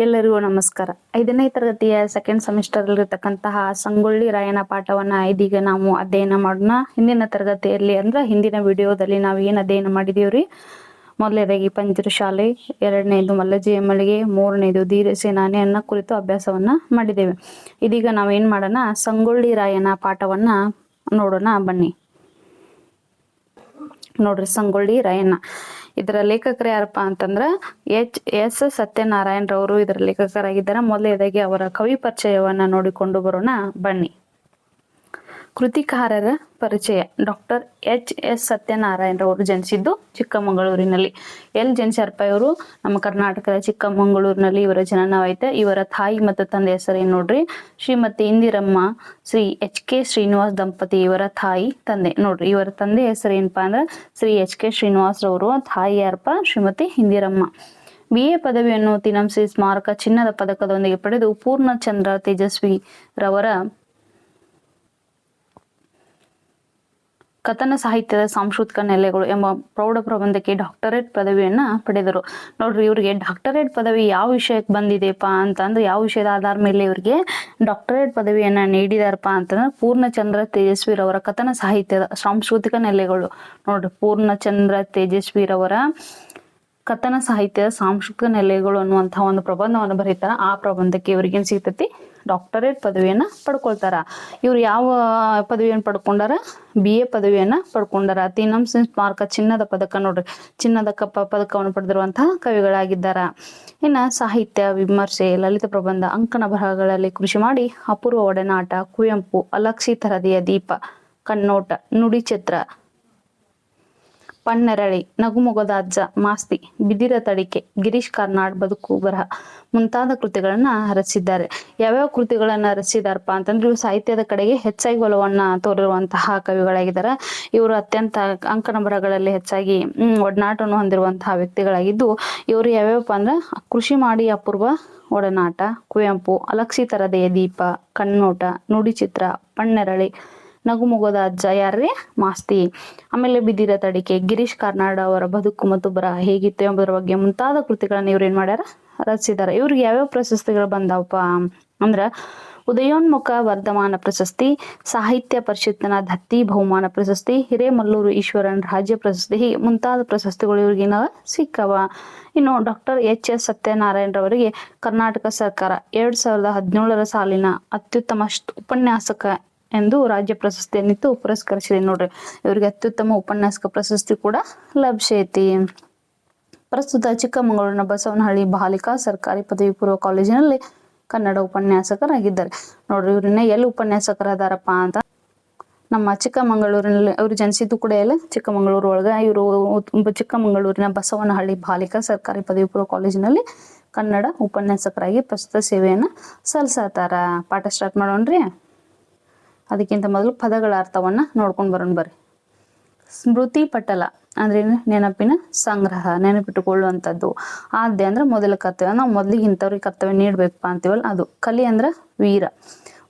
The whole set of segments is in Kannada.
ಎಲ್ಲರಿಗೂ ನಮಸ್ಕಾರ. ಐದನೇ ತರಗತಿಯ ಸೆಕೆಂಡ್ ಸೆಮಿಸ್ಟರ್ ಇರತಕ್ಕಂತಹ ಸಂಗೊಳ್ಳಿ ರಾಯನ ಪಾಠವನ್ನ ಇದೀಗ ನಾವು ಅಧ್ಯಯನ ಮಾಡೋಣ. ಹಿಂದಿನ ತರಗತಿಯಲ್ಲಿ ಅಂದ್ರೆ ಹಿಂದಿನ ವಿಡಿಯೋದಲ್ಲಿ ನಾವು ಏನ್ ಅಧ್ಯಯನ ಮಾಡಿದೀವ್ರಿ? ಮೊದಲನೇದಾಗಿ ಪಂಚಶಾಲೆ ಎರಡನೇದು ಮಲ್ಲಜಿಯ ಮಳಿಗೆ ಮೂರನೇದು ಧೀರ ಸೇನಾನಿಯನ್ನ ಕುರಿತು ಅಭ್ಯಾಸವನ್ನ ಮಾಡಿದ್ದೇವೆ. ಇದೀಗ ನಾವೇನ್ ಮಾಡೋಣ? ಸಂಗೊಳ್ಳಿ ರಾಯನ ಪಾಠವನ್ನ ನೋಡೋಣ ಬನ್ನಿ. ನೋಡ್ರಿ ಸಂಗೊಳ್ಳಿ ರಾಯಣ್ಣ ಇದರ ಲೇಖಕರು ಯಾರಪ್ಪ ಅಂತಂದ್ರ ಎಚ್ ಎಸ್ ಸತ್ಯನಾರಾಯಣ್ ರವರು ಇದರ ಲೇಖಕರಾಗಿದ್ದಾರೆ. ಮೊದಲನೇದಾಗಿ ಅವರ ಕವಿ ಪರಿಚಯವನ್ನ ನೋಡಿಕೊಂಡು ಬರೋಣ. ಬನ್ನಿ. ಕೃತಿಕಾರರ ಪರಿಚಯ. ಡಾಕ್ಟರ್ ಎಚ್ ಎಸ್ ಸತ್ಯನಾರಾಯಣ ಅವರು ಜನಿಸಿದ್ದು ಚಿಕ್ಕಮಗಳೂರಿನಲ್ಲಿ. ಎಲ್ ಅವರು ನಮ್ಮ ಕರ್ನಾಟಕದ ಚಿಕ್ಕಮಗಳೂರಿನಲ್ಲಿ ಇವರ ಜನನವಾಯಿತು. ಇವರ ತಾಯಿ ಮತ್ತು ತಂದೆ ಹೆಸರೇನು ನೋಡ್ರಿ? ಶ್ರೀಮತಿ ಇಂದಿರಮ್ಮ, ಶ್ರೀ ಎಚ್ ಕೆ ಶ್ರೀನಿವಾಸ್ ದಂಪತಿ ಇವರ ತಾಯಿ, ತಂದೆ. ನೋಡ್ರಿ, ಇವರ ತಂದೆ ಹೆಸರೇನಪ್ಪ ಅಂದ್ರೆ ಶ್ರೀ ಎಚ್ ಕೆ ಶ್ರೀನಿವಾಸ್ ರವರು. ತಾಯಿ ಯಾರಪ್ಪ? ಶ್ರೀಮತಿ ಇಂದಿರಮ್ಮ. ಬಿ ಎ ಪದವಿಯನ್ನು ತಿನಂಸಿ ಸ್ಮಾರಕ ಚಿನ್ನದ ಪದಕದೊಂದಿಗೆ ಪಡೆದು ಪೂರ್ಣಚಂದ್ರ ತೇಜಸ್ವಿ ರವರ ಕಥನ ಸಾಹಿತ್ಯದ ಸಾಂಸ್ಕೃತಿಕ ನೆಲೆಗಳು ಎಂಬ ಪ್ರೌಢ ಪ್ರಬಂಧಕ್ಕೆ ಡಾಕ್ಟರೇಟ್ ಪದವಿಯನ್ನ ಪಡೆದರು. ನೋಡ್ರಿ, ಇವರಿಗೆ ಡಾಕ್ಟರೇಟ್ ಪದವಿ ಯಾವ ವಿಷಯಕ್ಕೆ ಬಂದಿದೆಪ್ಪ ಅಂತಂದ್ರೆ, ಯಾವ ವಿಷಯದ ಆಧಾರ ಮೇಲೆ ಇವರಿಗೆ ಡಾಕ್ಟರೇಟ್ ಪದವಿಯನ್ನ ನೀಡಿದಾರಪ್ಪ ಅಂತಂದ್ರೆ, ಪೂರ್ಣಚಂದ್ರ ತೇಜಸ್ವಿರವರ ಕಥನ ಸಾಹಿತ್ಯದ ಸಾಂಸ್ಕೃತಿಕ ನೆಲೆಗಳು. ನೋಡ್ರಿ, ಪೂರ್ಣಚಂದ್ರ ತೇಜಸ್ವಿರವರ ಕಥನ ಸಾಹಿತ್ಯದ ಸಾಂಸ್ಕೃತಿಕ ನೆಲೆಗಳು ಅನ್ನುವಂತಹ ಒಂದು ಪ್ರಬಂಧವನ್ನು ಬರೀತಾರ. ಆ ಪ್ರಬಂಧಕ್ಕೆ ಇವ್ರಿಗೇನು ಸಿಗ್ತೈತಿ? ಡಾಕ್ಟರೇಟ್ ಪದವಿಯನ್ನ ಪಡ್ಕೊಳ್ತಾರ. ಇವ್ರು ಯಾವ ಪದವಿಯನ್ನು ಪಡ್ಕೊಂಡಾರ? B A ಪದವಿಯನ್ನ ಪಡ್ಕೊಂಡಾರ. ತೀನಂ ಸ್ಮಾರಕ ಚಿನ್ನದ ಪದಕ ನೋಡ್ರಿ. ಚಿನ್ನದ ಕಪ್ಪ ಪದಕವನ್ನು ಪಡೆದಿರುವಂತಹ ಕವಿಗಳಾಗಿದ್ದಾರ. ಇನ್ನ ಸಾಹಿತ್ಯ, ವಿಮರ್ಶೆ, ಲಲಿತ ಪ್ರಬಂಧ, ಅಂಕಣ ಬರಹಗಳಲ್ಲಿ ಕೃಷಿ ಮಾಡಿ ಅಪೂರ್ವ ಒಡನಾಟ, ಕುವೆಂಪು ಅಲಕ್ಷಿ ತರದಿಯ ದೀಪ, ಕಣ್ಣೋಟ, ನುಡಿ ಚಿತ್ರ ಪಣ್ಣೆರಳಿ ನಗುಮೊಗದ ಅಜ್ಜ, ಮಾಸ್ತಿ, ಬಿದಿರ ತಡಿಕೆ, ಗಿರೀಶ್ ಕಾರ್ನಾಡ್, ಬದುಕು ಬರಹ ಮುಂತಾದ ಕೃತಿಗಳನ್ನ ರಚಿಸಿದ್ದಾರೆ. ಯಾವ್ಯಾವ ಕೃತಿಗಳನ್ನ ರಚಿಸಿದಾರಪ್ಪ ಅಂತಂದ್ರೆ ಇವರು ಸಾಹಿತ್ಯದ ಕಡೆಗೆ ಹೆಚ್ಚಾಗಿ ಒಲವನ್ನ ತೋರಿರುವಂತಹ ಕವಿಗಳಾಗಿದ್ದಾರೆ. ಇವರು ಅತ್ಯಂತ ಅಂಕಣ ಬರಗಳಲ್ಲಿ ಹೆಚ್ಚಾಗಿ ಒಡನಾಟವನ್ನು ಹೊಂದಿರುವಂತಹ ವ್ಯಕ್ತಿಗಳಾಗಿದ್ದು, ಇವರು ಯಾವ್ಯಾವಪ್ಪ ಅಂದ್ರೆ ಕೃಷಿ ಮಾಡಿ ಅಪೂರ್ವ ಒಡನಾಟ, ಕುವೆಂಪು, ಅಲಕ್ಷಿತರದೆಯ ದೀಪ, ಕಣ್ಣೋಟ, ನುಡಿ ಚಿತ್ರ ಪಣ್ಣೆರಳಿ ಮುಗೋದ ಅಜ್ಜ ಯಾರ್ರಿ? ಮಾಸ್ತಿ. ಆಮೇಲೆ ಬಿದ್ದಿರ ತಡಿಕೆ. ಗಿರೀಶ್ ಕಾರ್ನಾಡ್ ಅವರ ಬದುಕು ಮತ್ತು ಬರ ಹೇಗಿತ್ತು ಎಂಬುದರ ಬಗ್ಗೆ ಮುಂತಾದ ಕೃತಿಗಳನ್ನ ಇವ್ರು ಏನ್ ಮಾಡ್ಯಾರ? ರಚಿಸಿದ್ದಾರೆ ಇವ್ರಿಗೆ ಯಾವ್ಯಾವ ಪ್ರಶಸ್ತಿಗಳು ಬಂದಾವಪ್ಪ? ಅಂದ್ರ ಉದಯೋನ್ಮುಖ ವರ್ಧಮಾನ ಪ್ರಶಸ್ತಿ, ಸಾಹಿತ್ಯ ಪರಿಷತ್ತಿನ ದತ್ತಿ ಬಹುಮಾನ ಪ್ರಶಸ್ತಿ, ಹಿರೇಮಲ್ಲೂರು ಈಶ್ವರನ್ ರಾಜ್ಯ ಪ್ರಶಸ್ತಿ, ಹೀಗೆ ಮುಂತಾದ ಪ್ರಶಸ್ತಿಗಳು ಇವ್ರಿಗೆ ಏನಾವ ಸಿಕ್ಕವ. ಇನ್ನು ಡಾಕ್ಟರ್ ಎಚ್ ಎಸ್ ಸತ್ಯನಾರಾಯಣ ರವರಿಗೆ ಕರ್ನಾಟಕ ಸರ್ಕಾರ ಎರಡ್ ಸಾವಿರದ ಹದಿನೇಳರ ಸಾಲಿನ ಅತ್ಯುತ್ತಮ ಉಪನ್ಯಾಸಕ ಎಂದು ರಾಜ್ಯ ಪ್ರಶಸ್ತಿಯನ್ನಿತ್ತು ಪುರಸ್ಕರಿಸಿದೆ. ನೋಡ್ರಿ, ಇವರಿಗೆ ಅತ್ಯುತ್ತಮ ಉಪನ್ಯಾಸಕ ಪ್ರಶಸ್ತಿ ಕೂಡ ಲಭ್ಯ ಐತಿ ಪ್ರಸ್ತುತ ಚಿಕ್ಕಮಗಳೂರಿನ ಬಸವನಹಳ್ಳಿ ಬಾಲಿಕಾ ಸರ್ಕಾರಿ ಪದವಿ ಪೂರ್ವ ಕಾಲೇಜಿನಲ್ಲಿ ಕನ್ನಡ ಉಪನ್ಯಾಸಕರಾಗಿದ್ದಾರೆ. ನೋಡ್ರಿ, ಇವ್ರನ್ನ ಎಲ್ಲಿ ಉಪನ್ಯಾಸಕರಾದಾರಪ್ಪ ಅಂತ. ನಮ್ಮ ಚಿಕ್ಕಮಗಳೂರಿನಲ್ಲಿ, ಅವರು ಜನಿಸಿದ್ದು ಕೂಡ ಎಲ್ಲ? ಚಿಕ್ಕಮಗಳೂರು ಒಳಗೆ. ಇವರು ಚಿಕ್ಕಮಗಳೂರಿನ ಬಸವನಹಳ್ಳಿ ಬಾಲಿಕಾ ಸರ್ಕಾರಿ ಪದವಿ ಪೂರ್ವ ಕಾಲೇಜಿನಲ್ಲಿ ಕನ್ನಡ ಉಪನ್ಯಾಸಕರಾಗಿ ಪ್ರಸ್ತುತ ಸೇವೆಯನ್ನ ಸಲ್ಲಿಸತ್ತಾರ ಪಾಠ ಸ್ಟಾರ್ಟ್ ಮಾಡೋಣ್ರಿ. ಅದಕ್ಕಿಂತ ಮೊದಲು ಪದಗಳ ಅರ್ಥವನ್ನ ನೋಡ್ಕೊಂಡು ಬರೋಣ ಬರ್ರಿ. ಸ್ಮೃತಿ ಪಟಲ ಅಂದ್ರೆ ನೆನಪಿನ ಸಂಗ್ರಹ, ನೆನಪಿಟ್ಟುಕೊಳ್ಳುವಂಥದ್ದು. ಆದ್ಯ ಅಂದ್ರೆ ಮೊದಲ ಕರ್ತವ್ಯ. ನಾವು ಮೊದಲಿಗೆ ಇಂಥವ್ರಿಗೆ ಕರ್ತವ್ಯ ನೀಡ್ಬೇಕಪ್ಪ ಅಂತೀವಲ್ಲ, ಅದು. ಕಲಿ ಅಂದ್ರ ವೀರ.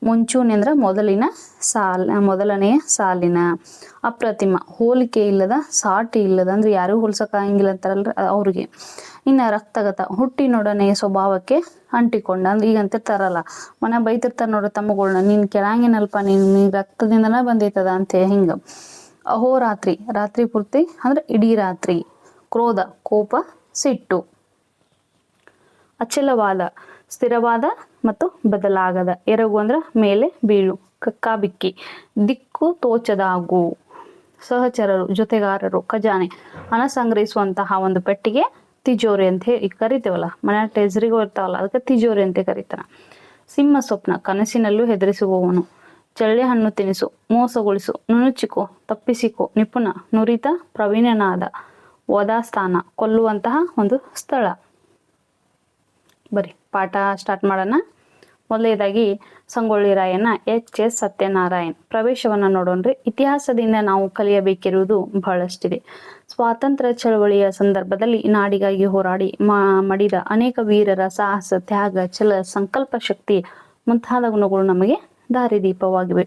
ಮುಂಚೂಣಿ ಅಂದ್ರ ಮೊದಲಿನ ಸಾಲ, ಮೊದಲನೆಯ ಸಾಲಿನ ಅಪ್ರತಿಮ. ಹೋಲಿಕೆ ಇಲ್ಲದ, ಸಾಟಿ ಇಲ್ಲದ ಅಂದ್ರೆ ಯಾರು ಹೋಲ್ಸಕ್ಕಾಗಿಲ್ಲ ಅಂತಾರಲ್ಲ ಅವ್ರಿಗೆ. ಇನ್ನ ರಕ್ತಗತ, ಹುಟ್ಟಿನೊಡನೆಯ ಸ್ವಭಾವಕ್ಕೆ ಅಂಟಿಕೊಂಡ ಅಂದ್ರೆ ಈಗ ಅಂತಿರ್ತಾರಲ್ಲ ಮನೆ ಬೈತಿರ್ತಾರ ನೋಡ್ರಿ ತಮ್ಮಗಳನ್ನ ನೀನ್ ಕೆಳಂಗಿನಲ್ಪ, ನೀನ್ ನೀನ್ ರಕ್ತದಿಂದನ ಬಂದೈತದ ಅಂತ ಹಿಂಗ. ಅಹೋರಾತ್ರಿ, ರಾತ್ರಿ ಪೂರ್ತಿ ಅಂದ್ರೆ ಇಡೀ ರಾತ್ರಿ. ಕ್ರೋಧ, ಕೋಪ, ಸಿಟ್ಟು. ಅಚಲವಾದ ಸ್ಥಿರವಾದ ಮತ್ತು ಬದಲಾಗದ. ಎರಗು ಅಂದ್ರ ಮೇಲೆ ಬೀಳು, ಕಕ್ಕಾಬಿಕ್ಕಿ, ದಿಕ್ಕು ತೋಚದಾಗು. ಸಹಚರರು, ಜೊತೆಗಾರರು, ಖಜಾನೆ. ಹಣ ಸಂಗ್ರಹಿಸುವಂತಹ ಒಂದು ಪೆಟ್ಟಿಗೆ ತಿಜೋರಿ ಅಂತ ಹೇಳಿ ಕರಿತೇವಲ್ಲ ಮನೆ ಟೆಜ್ರಿಗೂ ಇರ್ತಾವಲ್ಲ, ಅದಕ್ಕೆ ತಿಜೋರಿ ಅಂತ ಕರೀತಾರ. ಸಿಂಹ ಸ್ವಪ್ನ, ಕನಸಿನಲ್ಲೂ ಹೆದರಿಸುವವನು. ಚಳ್ಳೆ ಹಣ್ಣು ತಿನಿಸು, ಮೋಸಗೊಳಿಸು, ನುಣುಚಿಕೋ, ತಪ್ಪಿಸಿಕೋ, ನಿಪುಣ, ನುರಿತ, ಪ್ರವೀಣನಾದ ವದಾಸ್ಥಾನ ಕೊಲ್ಲುವಂತಹ ಒಂದು ಸ್ಥಳ. ಬರೀ. ಪಾಠ ಸ್ಟಾರ್ಟ್ ಮಾಡೋಣ. ಮೊದಲನೇದಾಗಿ ಸಂಗೊಳ್ಳಿ ರಾಯಣ್ಣ, ಎಚ್. ಎಸ್. ಸತ್ಯನಾರಾಯಣ್. ಪ್ರವೇಶವನ್ನ ನೋಡೋಣ್ರಿ. ಇತಿಹಾಸದಿಂದ ನಾವು ಕಲಿಯಬೇಕಿರುವುದು ಬಹಳಷ್ಟಿದೆ. ಸ್ವಾತಂತ್ರ್ಯ ಚಳವಳಿಯ ಸಂದರ್ಭದಲ್ಲಿ ನಾಡಿಗಾಗಿ ಹೋರಾಡಿ ಮಡಿದ ಅನೇಕ ವೀರರ ಸಾಹಸ, ತ್ಯಾಗ, ಛಲ, ಸಂಕಲ್ಪ ಶಕ್ತಿ ಮುಂತಾದ ಗುಣಗಳು ನಮಗೆ ದಾರಿದೀಪವಾಗಿವೆ.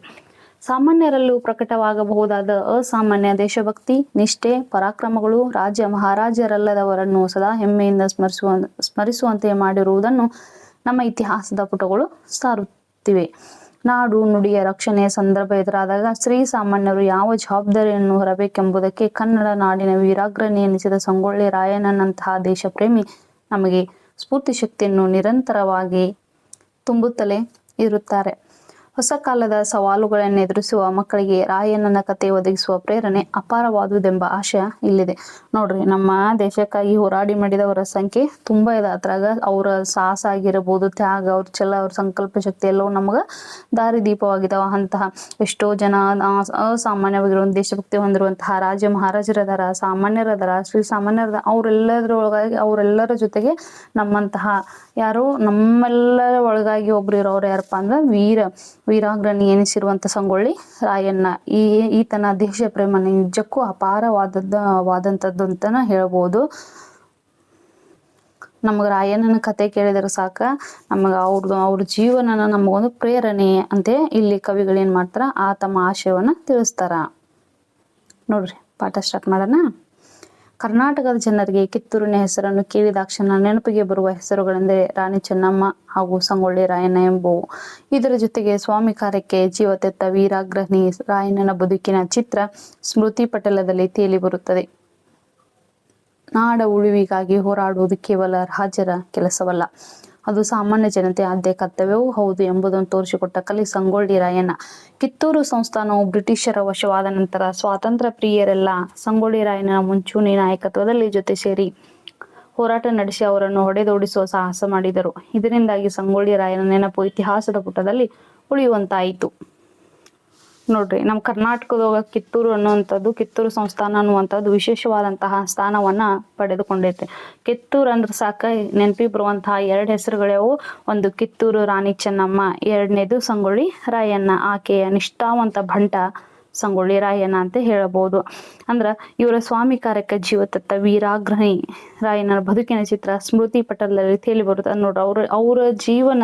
ಸಾಮಾನ್ಯರಲ್ಲೂ ಪ್ರಕಟವಾಗಬಹುದಾದ ಅಸಾಮಾನ್ಯ ದೇಶಭಕ್ತಿ, ನಿಷ್ಠೆ, ಪರಾಕ್ರಮಗಳು, ರಾಜ್ಯ ಮಹಾರಾಜರಲ್ಲದವರನ್ನು ಸದಾ ಹೆಮ್ಮೆಯಿಂದ ಸ್ಮರಿಸುವ, ಸ್ಮರಿಸುವಂತೆ ಮಾಡಿರುವುದನ್ನು ನಮ್ಮ ಇತಿಹಾಸದ ಪುಟಗಳು ಸಾರುತ್ತಿವೆ. ನಾಡು ನುಡಿಯ ರಕ್ಷಣೆಯ ಸಂದರ್ಭ ಎದುರಾದಾಗ ಶ್ರೀ ಸಾಮಾನ್ಯರು ಯಾವ ಜವಾಬ್ದಾರಿಯನ್ನು ಹೊರಬೇಕೆಂಬುದಕ್ಕೆ ಕನ್ನಡ ನಾಡಿನ ವೀರಾಗ್ರಣಿ ಎನಿಸಿದ ಸಂಗೊಳ್ಳಿ ರಾಯಣ್ಣನಂತಹ ದೇಶಪ್ರೇಮಿ ನಮಗೆ ಸ್ಫೂರ್ತಿ ಶಕ್ತಿಯನ್ನು ನಿರಂತರವಾಗಿ ತುಂಬುತ್ತಲೇ ಇರುತ್ತಾರೆ. ಹೊಸ ಕಾಲದ ಸವಾಲುಗಳನ್ನು ಎದುರಿಸುವ ಮಕ್ಕಳಿಗೆ ರಾಯಣ್ಣನ ಕತೆ ಒದಗಿಸುವ ಪ್ರೇರಣೆ ಅಪಾರವಾದುದೆಂಬ ಆಶಯ ಇಲ್ಲಿದೆ. ನೋಡ್ರಿ, ನಮ್ಮ ದೇಶಕ್ಕಾಗಿ ಹೋರಾಡಿ ಮಾಡಿದವರ ಸಂಖ್ಯೆ ತುಂಬಾ ಇದೆ. ಅದ್ರಾಗ ಅವರ ಸಾಹಸ ಆಗಿರಬಹುದು ತ್ಯಾಗ, ಅವ್ರ ಛಲ, ಅವ್ರ ಸಂಕಲ್ಪ ಶಕ್ತಿ ಎಲ್ಲವೂ ನಮಗ ದಾರಿದೀಪವಾಗಿದಾವ ಅಂತಹ ಎಷ್ಟೋ ಜನ ಅಸಾಮಾನ್ಯವಾಗಿರುವ ದೇಶಭಕ್ತಿ ಹೊಂದಿರುವಂತಹ ರಾಜ ಮಹಾರಾಜರದಾರ ಸಾಮಾನ್ಯರದಾರ ಶ್ರೀ ಸಾಮಾನ್ಯರದ ಅವರೆಲ್ಲದ್ರೊಳಗಾಗಿ, ಅವರೆಲ್ಲರ ಜೊತೆಗೆ ನಮ್ಮಂತಹ ಯಾರು ನಮ್ಮೆಲ್ಲರ ಒಳಗಾಗಿ ಒಬ್ರು ಇರೋರು ಯಾರಪ್ಪ ಅಂದ್ರೆ ವೀರ. ವೀರಾಗ್ರಣಿ ಎನಿಸಿರುವಂಥ ಸಂಗೊಳ್ಳಿ ರಾಯಣ್ಣ. ಈ ಈತನ ದೇಶ ಪ್ರೇಮ ನಿಜಕ್ಕೂ ಅಪಾರವಾದದ್ದ ವಾದಂಥದ್ದು ಅಂತ ಹೇಳ್ಬೋದು. ನಮಗೆ ರಾಯಣ್ಣನ ಕತೆ ಕೇಳಿದ್ರೆ ಸಾಕ. ನಮಗೆ ಅವ್ರದ್ದು ಅವ್ರ ಜೀವನನ ನಮಗೊಂದು ಪ್ರೇರಣೆ ಅಂತೆ ಇಲ್ಲಿ ಕವಿಗಳು ಏನ್ ಮಾಡ್ತಾರ? ಆ ತಮ್ಮ ಆಶಯವನ್ನ ತಿಳಿಸ್ತಾರ. ನೋಡ್ರಿ, ಪಾಠ ಸ್ಟಾರ್ಟ್ ಮಾಡೋಣ. ಕರ್ನಾಟಕದ ಜನರಿಗೆ ಕಿತ್ತೂರಿನ ಹೆಸರನ್ನು ಕೇಳಿದಾಕ್ಷಣ ನೆನಪಿಗೆ ಬರುವ ಹೆಸರುಗಳೆಂದರೆ ರಾಣಿ ಚೆನ್ನಮ್ಮ ಹಾಗೂ ಸಂಗೊಳ್ಳಿ ರಾಯಣ್ಣ ಎಂಬುವು. ಇದರ ಜೊತೆಗೆ ಸ್ವಾಮಿ ಕಾರ್ಯಕ್ಕೆ ಜೀವತೆತ್ತ ವೀರಾಗ್ರಹಣಿ ವೀರಾಗ್ರಹಿ ರಾಯಣ್ಣನ ಬದುಕಿನ ಚಿತ್ರ ಸ್ಮೃತಿ ಪಟಲದಲ್ಲಿ ತೇಲಿ ಬರುತ್ತದೆ. ನಾಡ ಉಳಿವಿಗಾಗಿ ಹೋರಾಡುವುದು ಕೇವಲ ರಾಜರ ಕೆಲಸವಲ್ಲ. ಅದು ಸಾಮಾನ್ಯ ಜನತೆ ಆದ್ಯ ಕರ್ತವ್ಯವೂ. ಹೌದು ಎಂಬುದನ್ನು ತೋರಿಸಿಕೊಟ್ಟ ಕಲಿ ಸಂಗೊಳ್ಳಿ ರಾಯಣ್ಣ. ಕಿತ್ತೂರು ಸಂಸ್ಥಾನವು ಬ್ರಿಟಿಷರ ವಶವಾದ ನಂತರ ಸ್ವಾತಂತ್ರ್ಯ ಪ್ರಿಯರೆಲ್ಲ ಸಂಗೊಳ್ಳಿ ರಾಯಣ್ಣನ ಮುಂಚೂಣಿ ನಾಯಕತ್ವದಲ್ಲಿ ಜೊತೆ ಸೇರಿ ಹೋರಾಟ ನಡೆಸಿ ಅವರನ್ನು ಹೊಡೆದೋಡಿಸುವ ಸಾಹಸ ಮಾಡಿದರು. ಇದರಿಂದಾಗಿ ಸಂಗೊಳ್ಳಿ ರಾಯನ ನೆನಪು ಇತಿಹಾಸದ ಪುಟದಲ್ಲಿ ಉಳಿಯುವಂತಾಯಿತು. ನೋಡ್ರಿ ನಮ್ಮ ಕರ್ನಾಟಕದೊಳಗ ಕಿತ್ತೂರು ಅನ್ನುವಂಥದ್ದು, ಕಿತ್ತೂರು ಸಂಸ್ಥಾನ ಅನ್ನುವಂಥದ್ದು ವಿಶೇಷವಾದಂತಹ ಸ್ಥಾನವನ್ನ ಪಡೆದುಕೊಂಡೈತೆ ಕಿತ್ತೂರು ಅಂದ್ರೆ ಸಾಕ, ನೆನಪಿ ಬರುವಂತಹ ಎರಡು ಹೆಸರುಗಳ್ಯಾವು. ಒಂದು ಕಿತ್ತೂರು ರಾಣಿ ಚೆನ್ನಮ್ಮ, ಎರಡನೇದು ಸಂಗೊಳ್ಳಿ ರಾಯಣ್ಣ. ಆಕೆಯ ನಿಷ್ಠಾವಂತ ಭಂಟ ಸಂಗೊಳ್ಳಿ ರಾಯಣ್ಣ ಅಂತ ಹೇಳಬಹುದು. ಅಂದ್ರ ಇವರ ಸ್ವಾಮಿ ಕಾರ್ಯಕ್ಕೆ ಜೀವತತ್ತ ವೀರಾಗ್ರಹಿ ರಾಯಣ್ಣನ ಬದುಕಿನ ಚಿತ್ರ ಸ್ಮೃತಿ ಪಟಲದಲ್ಲಿ ರೀತಿಯಲ್ಲಿ ಬರುತ್ತೆ. ನೋಡ್ರಿ, ಅವ್ರ, ಅವರ ಜೀವನ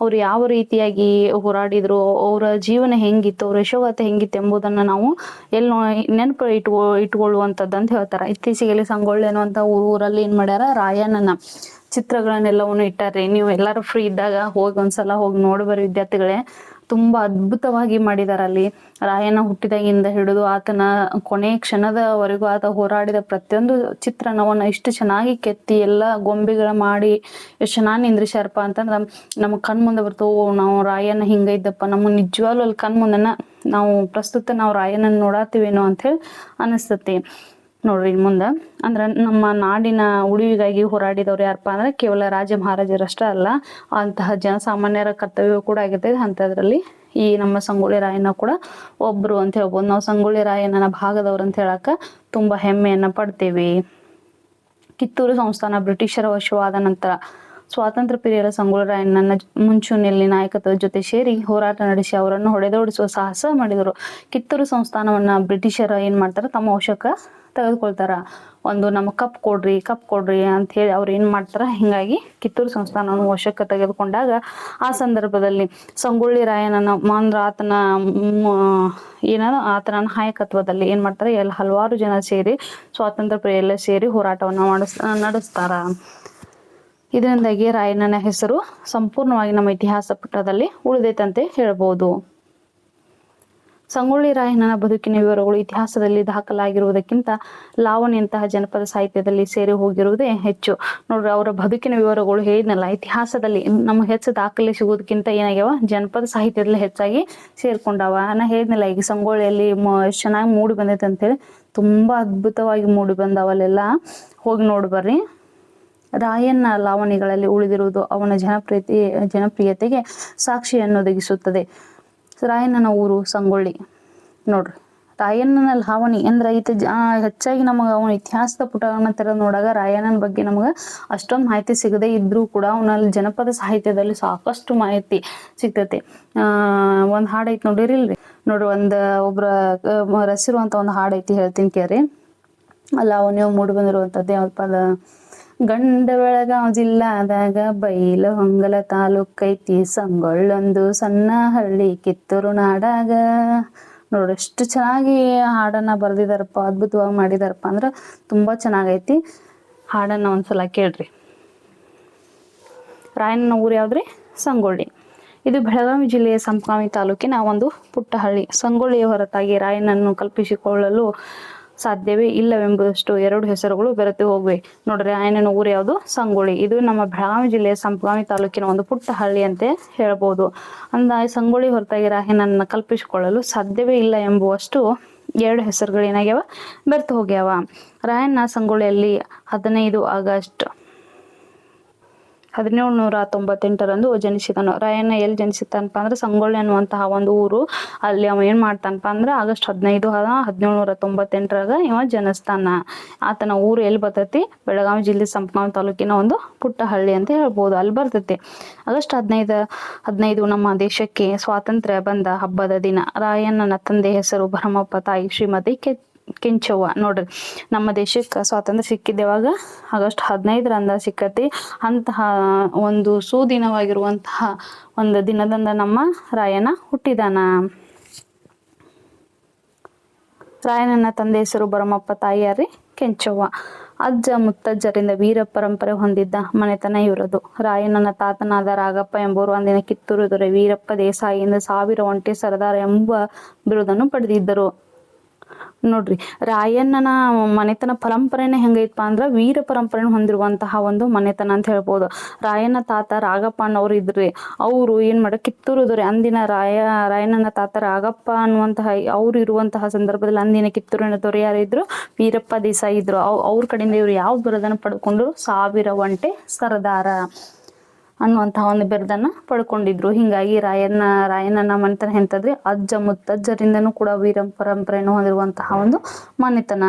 ಅವ್ರು ಯಾವ ರೀತಿಯಾಗಿ ಹೋರಾಡಿದ್ರು, ಅವರ ಜೀವನ ಹೆಂಗಿತ್ತು, ಅವ್ರ ಯಶೋಗಾಥೆ ಹೆಂಗಿತ್ತು ಎಂಬುದನ್ನ ನಾವು ಎಲ್ಲಿ ನೋ, ನೆನಪು ಇಟ್ಕೊ ಇಟ್ಕೊಳ್ಳುವಂಥದ್ದು ಅಂತ ಹೇಳ್ತಾರ. ಇತ್ತೀಚೆಗೆ ಸಂಗೊಳ್ಳಿ ಅನ್ನುವಂಥ ಊರಲ್ಲಿ ಏನ್ ಮಾಡ್ಯಾರ, ರಾಯಣ್ಣನ ಚಿತ್ರಗಳನ್ನೆಲ್ಲವನ್ನು ಇಟ್ಟಾರ್ರಿ. ನೀವು ಎಲ್ಲರೂ ಫ್ರೀ ಇದ್ದಾಗ ಹೋಗಿ ಒಂದ್ಸಲ ಹೋಗಿ ನೋಡ್ಬಾರ ವಿದ್ಯಾರ್ಥಿಗಳೇ. ತುಂಬಾ ಅದ್ಭುತವಾಗಿ ಮಾಡಿದಾರೆ ಅಲ್ಲಿ. ರಾಯನ ಹುಟ್ಟಿದಾಗಿಂದ ಹಿಡಿದು ಆತನ ಕೊನೆ ಕ್ಷಣದವರೆಗೂ ಆತ ಹೋರಾಡಿದ ಪ್ರತಿಯೊಂದು ಚಿತ್ರಣವನ್ನ ಇಷ್ಟು ಚೆನ್ನಾಗಿ ಕೆತ್ತಿ ಎಲ್ಲ ಗೊಂಬೆಗಳ ಮಾಡಿ ಎಷ್ಟು ಚೆನ್ನಾಗಿ ನಿಂದ್ರಿಸ್ಯಾರಪ್ಪ ಅಂತಂದ್ರ ನಮ್ಮ ಕಣ್ ಮುಂದೆ ಬರ್ತೋ ನಾವು ರಾಯನ್ನ ಹಿಂಗ ಇದ್ದಪ್ಪ, ನಮ್ಮ ನಿಜವಾಗ್ಲೂ ಅಲ್ಲಿ ಕಣ್ ಮುಂದೆನ ನಾವು ಪ್ರಸ್ತುತ ನಾವು ರಾಯನನ್ನು ನೋಡಾತೀವೇನೋ ಅಂತ ಹೇಳಿ ಅನಿಸ್ತತಿ. ನೋಡ್ರಿ ಇನ್ ಮುಂದ. ಅಂದ್ರ ನಮ್ಮ ನಾಡಿನ ಉಳಿವಿಗಾಗಿ ಹೋರಾಡಿದವ್ರು ಯಾರಪ್ಪ ಅಂದ್ರೆ ಕೇವಲ ರಾಜ ಮಹಾರಾಜರಷ್ಟೇ ಅಲ್ಲ, ಅಂತಹ ಜನಸಾಮಾನ್ಯರ ಕರ್ತವ್ಯ ಕೂಡ ಆಗಿರ್ತದೆ ಅಂಥದ್ರಲ್ಲಿ. ಈ ನಮ್ಮ ಸಂಗೊಳ್ಳಿ ರಾಯಣ್ಣ ಕೂಡ ಒಬ್ರು ಅಂತ ಹೇಳ್ಬೋದು. ನಾವು ಸಂಗೊಳ್ಳಿ ರಾಯಣ್ಣನ ಭಾಗದವ್ರು ಅಂತ ಹೇಳಕ್ಕ ತುಂಬಾ ಹೆಮ್ಮೆಯನ್ನ ಪಡ್ತೀವಿ. ಕಿತ್ತೂರು ಸಂಸ್ಥಾನ ಬ್ರಿಟಿಷರ ವಶವಾದ ನಂತರ ಸ್ವಾತಂತ್ರ್ಯ ಪ್ರಿಯರ ಸಂಗೊಳ್ಳಿ ರಾಯಣ್ಣನ ಮುಂಚೂಣಿಯಲ್ಲಿ ನಾಯಕತ್ವದ ಜೊತೆ ಸೇರಿ ಹೋರಾಟ ನಡೆಸಿ ಅವರನ್ನು ಹೊಡೆದೋಡಿಸುವ ಸಾಹಸ ಮಾಡಿದರು. ಕಿತ್ತೂರು ಸಂಸ್ಥಾನವನ್ನ ಬ್ರಿಟಿಷರ ಏನ್ ಮಾಡ್ತಾರ? ತಮ್ಮ ವಶಕ್ಕ ತೆಗೆದುಕೊಳ್ತಾರ. ಒಂದು ನಮ್ಮ ಕಪ್ ಕೊಡ್ರಿ ಕಪ್ ಕೊಡ್ರಿ ಅಂತ ಹೇಳಿ ಅವ್ರು ಏನ್ ಮಾಡ್ತಾರ, ಹಿಂಗಾಗಿ ಕಿತ್ತೂರು ಸಂಸ್ಥಾನವನ್ನು ವಶಕ್ಕೆ ತೆಗೆದುಕೊಂಡಾಗ ಆ ಸಂದರ್ಭದಲ್ಲಿ ಸಂಗೊಳ್ಳಿ ರಾಯಣ್ಣನ ಮಾಂದ್ರ ಆತನ ಏನ ಆತನ ನಾಯಕತ್ವದಲ್ಲಿ ಏನ್ ಮಾಡ್ತಾರೆ ಎಲ್ಲ ಹಲವಾರು ಜನ ಸೇರಿ ಸ್ವಾತಂತ್ರ್ಯ ಪ್ರಿಯ ಎಲ್ಲ ಸೇರಿ ಹೋರಾಟವನ್ನು ಮಾಡಿಸ್, ನಡೆಸ್ತಾರ. ಇದರಿಂದಾಗಿ ರಾಯಣ್ಣನ ಹೆಸರು ಸಂಪೂರ್ಣವಾಗಿ ನಮ್ಮ ಇತಿಹಾಸ ಪುಟದಲ್ಲಿ ಉಳಿದೈತಂತೆ ಹೇಳ್ಬೋದು. ಸಂಗೊಳ್ಳಿ ರಾಯಣ್ಣನ ಬದುಕಿನ ವಿವರಗಳು ಇತಿಹಾಸದಲ್ಲಿ ದಾಖಲಾಗಿರುವುದಕ್ಕಿಂತ ಲಾವಣಿಯಂತಹ ಜನಪದ ಸಾಹಿತ್ಯದಲ್ಲಿ ಸೇರಿ ಹೋಗಿರುವುದೇ ಹೆಚ್ಚು. ನೋಡ್ರಿ, ಅವರ ಬದುಕಿನ ವಿವರಗಳು ಹೇಳಿದ್ನಲ್ಲ, ಇತಿಹಾಸದಲ್ಲಿ ನಮ್ಗೆ ಹೆಚ್ಚು ದಾಖಲೆ ಸಿಗುವುದಕ್ಕಿಂತ ಏನಾಗ್ಯಾವ? ಜನಪದ ಸಾಹಿತ್ಯದಲ್ಲಿ ಹೆಚ್ಚಾಗಿ ಸೇರ್ಕೊಂಡವ. ನಾ ಹೇಳಿದ್ನಲ್ಲ, ಈಗ ಸಂಗೊಳ್ಳಿಯಲ್ಲಿ ಚೆನ್ನಾಗಿ ಮೂಡಿ ಬಂದೈತೆ ಅಂತೇಳಿ ತುಂಬಾ ಅದ್ಭುತವಾಗಿ ಮೂಡಿ ಬಂದವಲ್ಲೆಲ್ಲ ಹೋಗಿ ನೋಡಿ ಬರ್ರಿ. ರಾಯಣ್ಣ ಲಾವಣಿಗಳಲ್ಲಿ ಉಳಿದಿರುವುದು ಅವನ ಜನಪ್ರಿಯತೆ, ಜನಪ್ರಿಯತೆಗೆ ಸಾಕ್ಷಿಯನ್ನು ಒದಗಿಸುತ್ತದೆ ರಾಯಣ್ಣನ ಊರು ಸಂಗೊಳ್ಳಿ. ನೋಡ್ರಿ ರಾಯಣ್ಣನ ಲಾವಣಿ ಅಂದ್ರೆ ಈತ ಹೆಚ್ಚಾಗಿ ನಮಗೆ ಅವನ ಇತಿಹಾಸದ ಪುಟಗಳನ್ನ ತೆರೆದು ನೋಡಾಗ ರಾಯಣ್ಣನ ಬಗ್ಗೆ ನಮಗೆ ಅಷ್ಟೊಂದು ಮಾಹಿತಿ ಸಿಗದೆ ಇದ್ರೂ ಕೂಡ ಅವನಲ್ಲಿ ಜನಪದ ಸಾಹಿತ್ಯದಲ್ಲಿ ಸಾಕಷ್ಟು ಮಾಹಿತಿ ಸಿಗ್ತೈತಿ. ಒಂದ್ ಹಾಡ್ ಐತಿ ನೋಡಿರಿಲ್ರಿ ನೋಡ್ರಿ, ಒಂದ್, ಒಬ್ರ ರಸಿರುವಂತ ಒಂದು ಹಾಡ್ ಐತಿ ಹೇಳ್ತೀನಿ ಕೇಳ್ರಿ. ಅಲ್ಲ, ಅವನೇ ಮೂಡಿ ಬಂದಿರುವಂಥದ್ದು ಯಾವಪ್ಪ ಅದ? ಗಂಡ ಬೆಳಗಾವ್ ಜಿಲ್ಲಾದಾಗ ಬೈಲ ಹೊಂಗಲ ತಾಲೂಕೈತಿ ಸಂಗೊಳ್ಳೊಂದು ಸಣ್ಣ ಹಳ್ಳಿ ಕಿತ್ತೂರು ನಾಡಾಗ. ಎಷ್ಟು ಚೆನ್ನಾಗಿ ಹಾಡನ್ನ ಬರ್ದಿದಾರಪ್ಪ, ಅದ್ಭುತವಾಗಿ ಮಾಡಿದಾರಪ್ಪ ಅಂದ್ರೆ ತುಂಬಾ ಚೆನ್ನಾಗೈತಿ. ಹಾಡನ್ನ ಒಂದ್ಸಲ ಕೇಳ್ರಿ. ರಾಯಣ್ಣನ ಊರು ಯಾವ್ದ್ರಿ? ಸಂಗೊಳ್ಳಿ. ಇದು ಬೆಳಗಾವಿ ಜಿಲ್ಲೆಯ ಸಂಪಾಮಿ ತಾಲೂಕಿನ ಒಂದು ಪುಟ್ಟ ಹಳ್ಳಿ. ಸಂಗೊಳ್ಳಿಯ ಹೊರತಾಗಿ ರಾಯಣ್ಣನ್ನು ಕಲ್ಪಿಸಿಕೊಳ್ಳಲು ಸಾಧ್ಯವೇ ಇಲ್ಲವೆಂಬುದಷ್ಟು ಎರಡು ಹೆಸರುಗಳು ಬೆರೆತು ಹೋಗಿವೆ. ನೋಡ್ರಿ, ಆಯನನ ಊರು ಯಾವುದು? ಸಂಗೊಳ್ಳಿ. ಇದು ನಮ್ಮ ಬೆಳಗಾವಿ ಜಿಲ್ಲೆಯ ಸಂಪ್ಗಾವಿ ತಾಲೂಕಿನ ಒಂದು ಪುಟ್ಟ ಹಳ್ಳಿ ಅಂತ ಹೇಳ್ಬೋದು. ಅಂದ ಸಂಗೊಳ್ಳಿ ಹೊರತಾಗಿ ರಾಯನನ್ನ ಕಲ್ಪಿಸಿಕೊಳ್ಳಲು ಸಾಧ್ಯವೇ ಇಲ್ಲ ಎಂಬುವಷ್ಟು ಎರಡು ಹೆಸರುಗಳು ಏನಾಗ್ಯಾವ ಬೆರೆತು ಹೋಗ್ಯಾವ. ರಾಯಣ್ಣ ಸಂಗೊಳ್ಳಿಯಲ್ಲಿ ಹದಿನೈದು ಆಗಸ್ಟ್ ಹದಿನೇಳು ನೂರ ತೊಂಬತ್ತೆಂಟರಂದು ಜನಿಸಿದನು. ರಾಯಣ್ಣ ಎಲ್ಲಿ ಜನಿಸಿತಾನಪ್ಪ ಅಂದ್ರೆ ಸಂಗೊಳ್ಳಿ ಅನ್ನುವಂತಹ ಒಂದು ಊರು. ಅಲ್ಲಿ ಅವ ಏನ್ ಮಾಡ್ತಾನಪ್ಪ ಅಂದ್ರೆ ಆಗಸ್ಟ್ ಹದಿನೈದು ಹದಿನೇಳು ನೂರ ತೊಂಬತ್ತೆಂಟರಾಗ ಇವ ಜನಿಸ್ತಾನ. ಆತನ ಊರು ಎಲ್ಲಿ ಬರ್ತೈತಿ? ಬೆಳಗಾವಿ ಜಿಲ್ಲೆ ಸಂಪಗಾಂವ್ ತಾಲೂಕಿನ ಒಂದು ಪುಟ್ಟ ಹಳ್ಳಿ ಅಂತ ಹೇಳ್ಬೋದು. ಅಲ್ಲಿ ಬರ್ತೈತಿ. ಆಗಸ್ಟ್ ಹದಿನೈದು ಹದಿನೈದು ನಮ್ಮ ದೇಶಕ್ಕೆ ಸ್ವಾತಂತ್ರ್ಯ ಬಂದ ಹಬ್ಬದ ದಿನ. ರಾಯಣ್ಣನ ತಂದೆ ಹೆಸರು ಭರಮಪ್ಪ ತಾಯಿ ಶ್ರೀಮತಿ ಕೆ ಕೆಂಚವ್ವ. ನೋಡ್ರಿ, ನಮ್ಮ ದೇಶಕ್ಕೆ ಸ್ವಾತಂತ್ರ್ಯ ಸಿಕ್ಕಿದ್ದೇವಾಗ ಆಗಸ್ಟ್ ಹದಿನೈದರಂದ ಸಿಕ್ಕತಿ. ಅಂತಹ ಒಂದು ಸುದಿನವಾಗಿರುವಂತಹ ಒಂದು ದಿನದಂದ ನಮ್ಮ ರಾಯನ ಹುಟ್ಟಿದಾನ. ರಾಯನನ್ನ ತಂದೆ ಹೆಸರು ಬರಮಪ್ಪ, ತಾಯಿಯಾರಿ ಕೆಂಚವ್ವ. ಅಜ್ಜ ಮುತ್ತಜ್ಜರಿಂದ ವೀರ ಪರಂಪರೆ ಹೊಂದಿದ್ದ ಮನೆತನ ಇವರದು. ರಾಯಣ್ಣನ ತಾತನಾದ ರಾಗಪ್ಪ ಎಂಬುವರು ಅಂದಿನ ಕಿತ್ತೂರು ದೊರೆ ವೀರಪ್ಪ ದೇಸಾಯಿಯಿಂದ ಸಾವಿರ ಒಂಟಿ ಸರದಾರ ಎಂಬ ಬಿರುದನ್ನು ಪಡೆದಿದ್ದರು. ನೋಡ್ರಿ, ರಾಯಣ್ಣನ ಮನೆತನ ಪರಂಪರೆನೇ ಹೆಂಗೈತಪ್ಪ ಅಂದ್ರ ವೀರ ಪರಂಪರೆನ ಹೊಂದಿರುವಂತಹ ಒಂದು ಮನೆತನ ಅಂತ ಹೇಳ್ಬೋದು. ರಾಯಣ್ಣ ತಾತ ರಾಗಪ್ಪ ಅನ್ನೋರು ಇದ್ರಿ, ಅವರು ಏನ್ ಮಾಡ, ಕಿತ್ತೂರು ಇದ್ರಿ ಅಂದಿನ ರಾಯ, ರಾಯಣ್ಣನ ತಾತ ರಾಗಪ್ಪ ಅನ್ನುವಂತಹ ಅವ್ರು ಇರುವಂತಹ ಸಂದರ್ಭದಲ್ಲಿ ಅಂದಿನ ಕಿತ್ತೂರಿನ ದೊರೆ ಯಾರಿದ್ರು ವೀರಪ್ಪ ದೇಸಾಯಿ ಇದ್ರು. ಅವ್ರ ಕಡೆಯಿಂದ ಇವ್ರು ಯಾವ ಬಿರುದನ್ನು ಪಡ್ಕೊಂಡ್ರು? ಸಾವಿರ ಒಂಟೆ ಸರದಾರ. ಅನ್ನುವಂತಹ ಒಂದು ಬಿರುದನ್ನ ಪಡ್ಕೊಂಡಿದ್ರು. ಹಿಂಗಾಗಿ ರಾಯಣ್ಣ, ರಾಯಣ್ಣನ ಮನೆತನ ಎಂತಂದ್ರೆ ಅಜ್ಜ ಮುತ್ತಜ್ಜರಿಂದನೂ ಕೂಡ ವೀರ ಪರಂಪರೆಯನ್ನು ಹೊಂದಿರುವಂತಹ ಒಂದು ಮನೆತನ.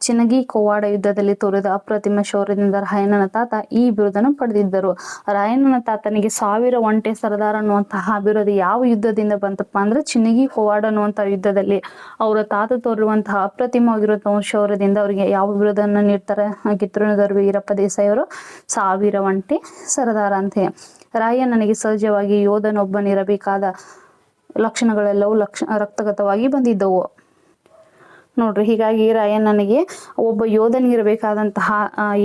ಚಿನಗಿ ಕೋವಾಡ ಯುದ್ಧದಲ್ಲಿ ತೋರಿದ ಅಪ್ರತಿಮ ಶೌರ್ಯದಿಂದ ರಾಯಣ್ಣನ ತಾತ ಈ ಬಿರುದನ್ನು ಪಡೆದಿದ್ದರು. ರಾಯಣ್ಣನ ತಾತನಿಗೆ ಸಾವಿರ ಒಂಟೆ ಸರದಾರ ಅನ್ನುವಂತಹ ಬಿರುದು ಯಾವ ಯುದ್ಧದಿಂದ ಬಂತಪ್ಪ ಅಂದ್ರೆ ಚಿನಗಿ ಕೋವಾಡ ಅನ್ನುವಂತಹ ಯುದ್ಧದಲ್ಲಿ. ಅವರ ತಾತ ತೋರಿರುವಂತಹ ಅಪ್ರತಿಮವಾಗಿರುವಂತಹ ಶೌರ್ಯದಿಂದ ಅವರಿಗೆ ಯಾವ ಬಿರುದನ್ನು ನೀಡ್ತಾರೆ? ಕಿತ್ತೂರಿನದವರು ವೀರಪ್ಪ ದೇಸಾಯಿ ಅವರು ಸಾವಿರ ಒಂಟೆ ಸರದಾರ ಅಂತೆ. ರಾಯಣ್ಣನಿಗೆ ಸಹಜವಾಗಿ ಯೋಧನೊಬ್ಬನಿರಬೇಕಾದ ಲಕ್ಷಣಗಳೆಲ್ಲವೂ ಲಕ್ಷ, ರಕ್ತಗತವಾಗಿ ಬಂದಿದ್ದವು. ನೋಡ್ರಿ ಹೀಗಾಗಿ ರಾಯಣ್ಣನಿಗೆ ಒಬ್ಬ ಯೋಧನಿಗಿರಬೇಕಾದಂತಹ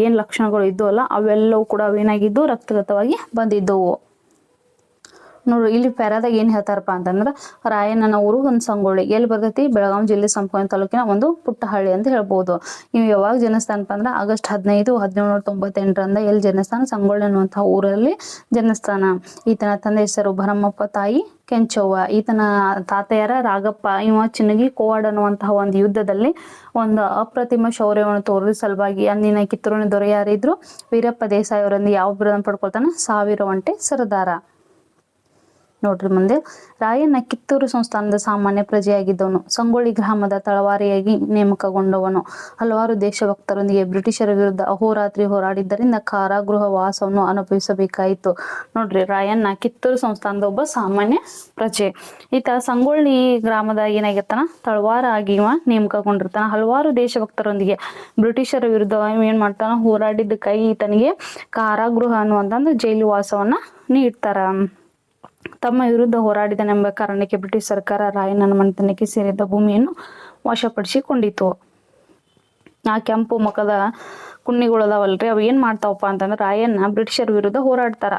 ಏನ್ ಲಕ್ಷಣಗಳು ಇದ್ದವಲ್ಲ ಅವೆಲ್ಲವೂ ಕೂಡ ಅವೇನಾಗಿದ್ದು ರಕ್ತಗತವಾಗಿ ಬಂದಿದ್ದವು. ನೋಡ್ರಿ ಇಲ್ಲಿ ಪ್ಯಾರಾದಾಗ ಏನ್ ಹೇಳ್ತಾರಪ್ಪ ಅಂತಂದ್ರ, ರಾಯಣ್ಣನ ಊರು ಒಂದು ಸಂಗೊಳ್ಳಿ ಎಲ್ಲಿ ಬರ್ತೈತಿ? ಬೆಳಗಾವಿ ಜಿಲ್ಲೆ ಸಂಪೂರ್ಣ ತಾಲೂಕಿನ ಒಂದು ಪುಟ್ಟ ಹಳ್ಳಿ ಅಂತ ಹೇಳ್ಬಹುದು ಇವ್ ಯಾವಾಗ ಜನಸ್ಥಾನಪ್ಪ ಅಂದ್ರೆ ಆಗಸ್ಟ್ ಹದಿನೈದು, ಹದಿನೇಳು ತೊಂಬತ್ತೆಂಟರಿಂದ ಎಲ್ಲಿ ಜನಸ್ಥಾನ ಸಂಗೊಳ್ಳಿ ಅನ್ನುವಂತಹ ಊರಲ್ಲಿ ಜನಸ್ಥಾನ ಈತನ ತಂದೆ ಹೆಸರು ಭರಮಪ್ಪ ತಾಯಿ ಕೆಂಚವ್ವ. ಈತನ ತಾತೆಯರ ರಾಗಪ್ಪ. ಇವ ಚಿನ್ನಗಿ ಕೋವಾಡ್ ಅನ್ನುವಂತಹ ಒಂದು ಯುದ್ಧದಲ್ಲಿ ಒಂದು ಅಪ್ರತಿಮ ಶೌರ್ಯವನ್ನು ತೋರಿದ ಸಲುವಾಗಿ ಅಂದಿನ ಕಿತ್ತೂರಿನ ದೊರೆಯಾರಿದ್ರು ವೀರಪ್ಪ ದೇಸಾಯಿ ಅವರಿಂದ ಯಾವ ಬಿರುದನ್ನು ಪಡ್ಕೊಳ್ತಾನೆ? ಸಾವಿರ ಒಂಟೆ ಸರದಾರ. ನೋಡ್ರಿ ಮುಂದೆ. ರಾಯಣ್ಣ ಕಿತ್ತೂರು ಸಂಸ್ಥಾನದ ಸಾಮಾನ್ಯ ಪ್ರಜೆಯಾಗಿದ್ದವನು. ಸಂಗೊಳ್ಳಿ ಗ್ರಾಮದ ತಳವಾರಿಯಾಗಿ ನೇಮಕಗೊಂಡವನು. ಹಲವಾರು ದೇಶಭಕ್ತರೊಂದಿಗೆ ಬ್ರಿಟಿಷರ ವಿರುದ್ಧ ಅಹೋರಾತ್ರಿ ಹೋರಾಡಿದ್ದರಿಂದ ಕಾರಾಗೃಹ ವಾಸವನ್ನು ಅನುಭವಿಸಬೇಕಾಯಿತು. ನೋಡ್ರಿ, ರಾಯಣ್ಣ ಕಿತ್ತೂರು ಸಂಸ್ಥಾನದ ಒಬ್ಬ ಸಾಮಾನ್ಯ ಪ್ರಜೆ. ಈತ ಸಂಗೊಳ್ಳಿ ಗ್ರಾಮದ ಏನಾಗಿರ್ತಾನ? ತಳವಾರ ಆಗಿ ನೇಮಕಗೊಂಡಿರ್ತಾನ. ಹಲವಾರು ದೇಶಭಕ್ತರೊಂದಿಗೆ ಬ್ರಿಟಿಷರ ವಿರುದ್ಧ ಏನ್ ಮಾಡ್ತಾನ? ಹೋರಾಡಿದ ಕೈ ಈತನಿಗೆ ಕಾರಾಗೃಹ ಅನ್ನುವಂತ ಜೈಲು ವಾಸವನ್ನ ನೀಡ್ತಾರ. ತಮ್ಮ ವಿರುದ್ಧ ಹೋರಾಡಿದನೆಂಬ ಕಾರಣಕ್ಕೆ ಬ್ರಿಟಿಷ್ ಸರ್ಕಾರ ರಾಯನ ಮನೆತನಕ್ಕೆ ಸೇರಿದ ಭೂಮಿಯನ್ನು ವಶಪಡಿಸಿಕೊಂಡಿತು. ಆ ಕೆಂಪು ಮುಖದ ಕುಣ್ಣಿಗಳದಾವಲ್ರಿ ಅವು ಏನ್ ಮಾಡ್ತಾವಪ್ಪ ಅಂತಂದ್ರೆ ರಾಯಣ್ಣ ಬ್ರಿಟಿಷರ ವಿರುದ್ಧ ಹೋರಾಡ್ತಾರ.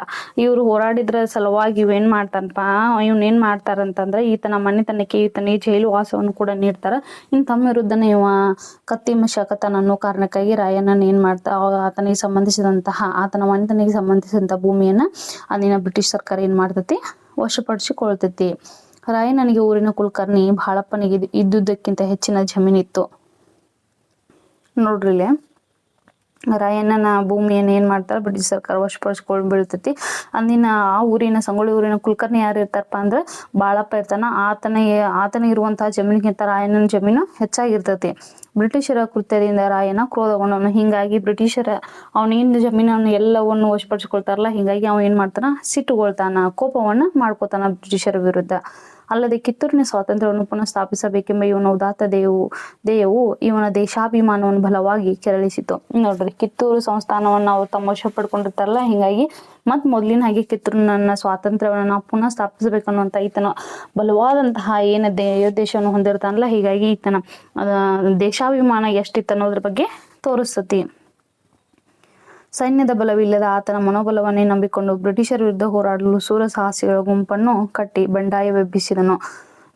ಇವ್ರು ಹೋರಾಡಿದ್ರ ಸಲುವಾಗಿ ಇವ್ ಏನ್ ಮಾಡ್ತಾನಪ್ಪ ಇವ್ನ ಏನ್ ಮಾಡ್ತಾರಂತಂದ್ರ ಈತನ ಮನೆತನಕ್ಕೆ ಈತನ ಜೈಲು ವಾಸವನ್ನು ಕೂಡ ನೀಡ್ತಾರ. ಇನ್ ತಮ್ಮ ವಿರುದ್ಧನೇ ಇವ ಕತ್ತಿ ಮಶಕತನ ಅನ್ನೋ ಕಾರಣಕ್ಕಾಗಿ ರಾಯಣ್ಣನ ಏನ್ ಮಾಡ್ತಾ ಆತನಿಗೆ ಸಂಬಂಧಿಸಿದಂತಹ, ಆತನ ಮನೆತನಿಗೆ ಸಂಬಂಧಿಸಿದಂತಹ ಭೂಮಿಯನ್ನ ಅಂದಿನ ಬ್ರಿಟಿಷ್ ಸರ್ಕಾರ ಏನ್ ಮಾಡ್ತತಿ? ವಶಪಡಿಸಿಕೊಳ್ತೈತಿ. ನನಗೆ ಊರಿನ ಕುಲಕರ್ಣಿ ಬಾಳಪ್ಪನಿಗೆ ಇದ್ದುದಕ್ಕಿಂತ ಹೆಚ್ಚಿನ ಜಮೀನಿತ್ತು. ನೋಡ್ರಿ ರಾಯಣ್ಣನ ಭೂಮಿಯನ್ನು ಏನ್ ಮಾಡ್ತಾರೆ? ಬ್ರಿಟಿಷ್ ಸರ್ಕಾರ ವಶಪಡಿಸ್ಕೊಂಡು ಬೀಳ್ತೈತಿ. ಅಂದಿನ ಆ ಊರಿನ ಸಂಗೊಳ್ಳಿ ಊರಿನ ಕುಲಕರ್ಣಿ ಯಾರು ಇರ್ತಾರಪ್ಪ ಅಂದ್ರೆ ಬಾಳಪ್ಪ ಇರ್ತಾನ. ಆತನ ಆತನ ಇರುವಂತಹ ಜಮೀನಿಗಿಂತ ರಾಯಣ್ಣನ ಜಮೀನು ಹೆಚ್ಚಾಗಿರ್ತೈತಿ. ಬ್ರಿಟಿಷರ ಕೃತ್ಯದಿಂದ ರಾಯನ ಕ್ರೋಧಗೊಂಡವನು. ಹಿಂಗಾಗಿ ಬ್ರಿಟಿಷರ ಅವನೇನು ಜಮೀನನ್ನು ಎಲ್ಲವನ್ನು ವಶಪಡಿಸ್ಕೊಳ್ತಾರಲ್ಲ, ಹಿಂಗಾಗಿ ಅವನು ಏನ್ ಮಾಡ್ತಾನ? ಸಿಟ್ಟುಗೊಳ್ತಾನ, ಕೋಪವನ್ನ ಮಾಡ್ಕೋತಾನ ಬ್ರಿಟಿಷರ ವಿರುದ್ಧ. ಅಲ್ಲದೆ ಕಿತ್ತೂರಿನ ಸ್ವಾತಂತ್ರ್ಯವನ್ನು ಪುನಃ ಸ್ಥಾಪಿಸಬೇಕೆಂಬ ಇವನ ಉದಾತ್ತ ದೇವು, ದೇಯವು ಇವನ ದೇಶಾಭಿಮಾನವನ್ನು ಬಲವಾಗಿ ಕೆರಳಿಸಿತು. ನೋಡ್ರಿ, ಕಿತ್ತೂರು ಸಂಸ್ಥಾನವನ್ನು ಅವ್ರು ತಮ್ಮ ವಶ ಪಡ್ಕೊಂಡಿರ್ತಾರಲ್ಲ, ಹಿಂಗಾಗಿ ಮತ್ ಮೊದಲಿನ ಹಾಗೆ ಕಿತ್ತೂರಿನ ಸ್ವಾತಂತ್ರ್ಯವನ್ನು ನಾವು ಪುನಃ ಸ್ಥಾಪಿಸಬೇಕನ್ನುವಂತ ಈತನ ಬಲವಾದಂತಹ ಏನ ದೇಶವನ್ನು ಹೊಂದಿರ್ತಾನಲ್ಲ, ಹೀಗಾಗಿ ಈತನ ದೇಶಾಭಿಮಾನ ಎಷ್ಟಿತ್ತು ಅನ್ನೋದ್ರ ಬಗ್ಗೆ ತೋರಿಸ್ತತಿ ಸೈನ್ಯದ ಬಲವಿಲ್ಲದ ಆತನ ಮನೋಬಲವನ್ನೇ ನಂಬಿಕೊಂಡು ಬ್ರಿಟಿಷರ ವಿರುದ್ಧ ಹೋರಾಡಲು ಸೂರ ಸಾಹಸಿಗಳ ಗುಂಪನ್ನು ಕಟ್ಟಿ ಬಂಡಾಯವೆಬ್ಬಿಸಿದನು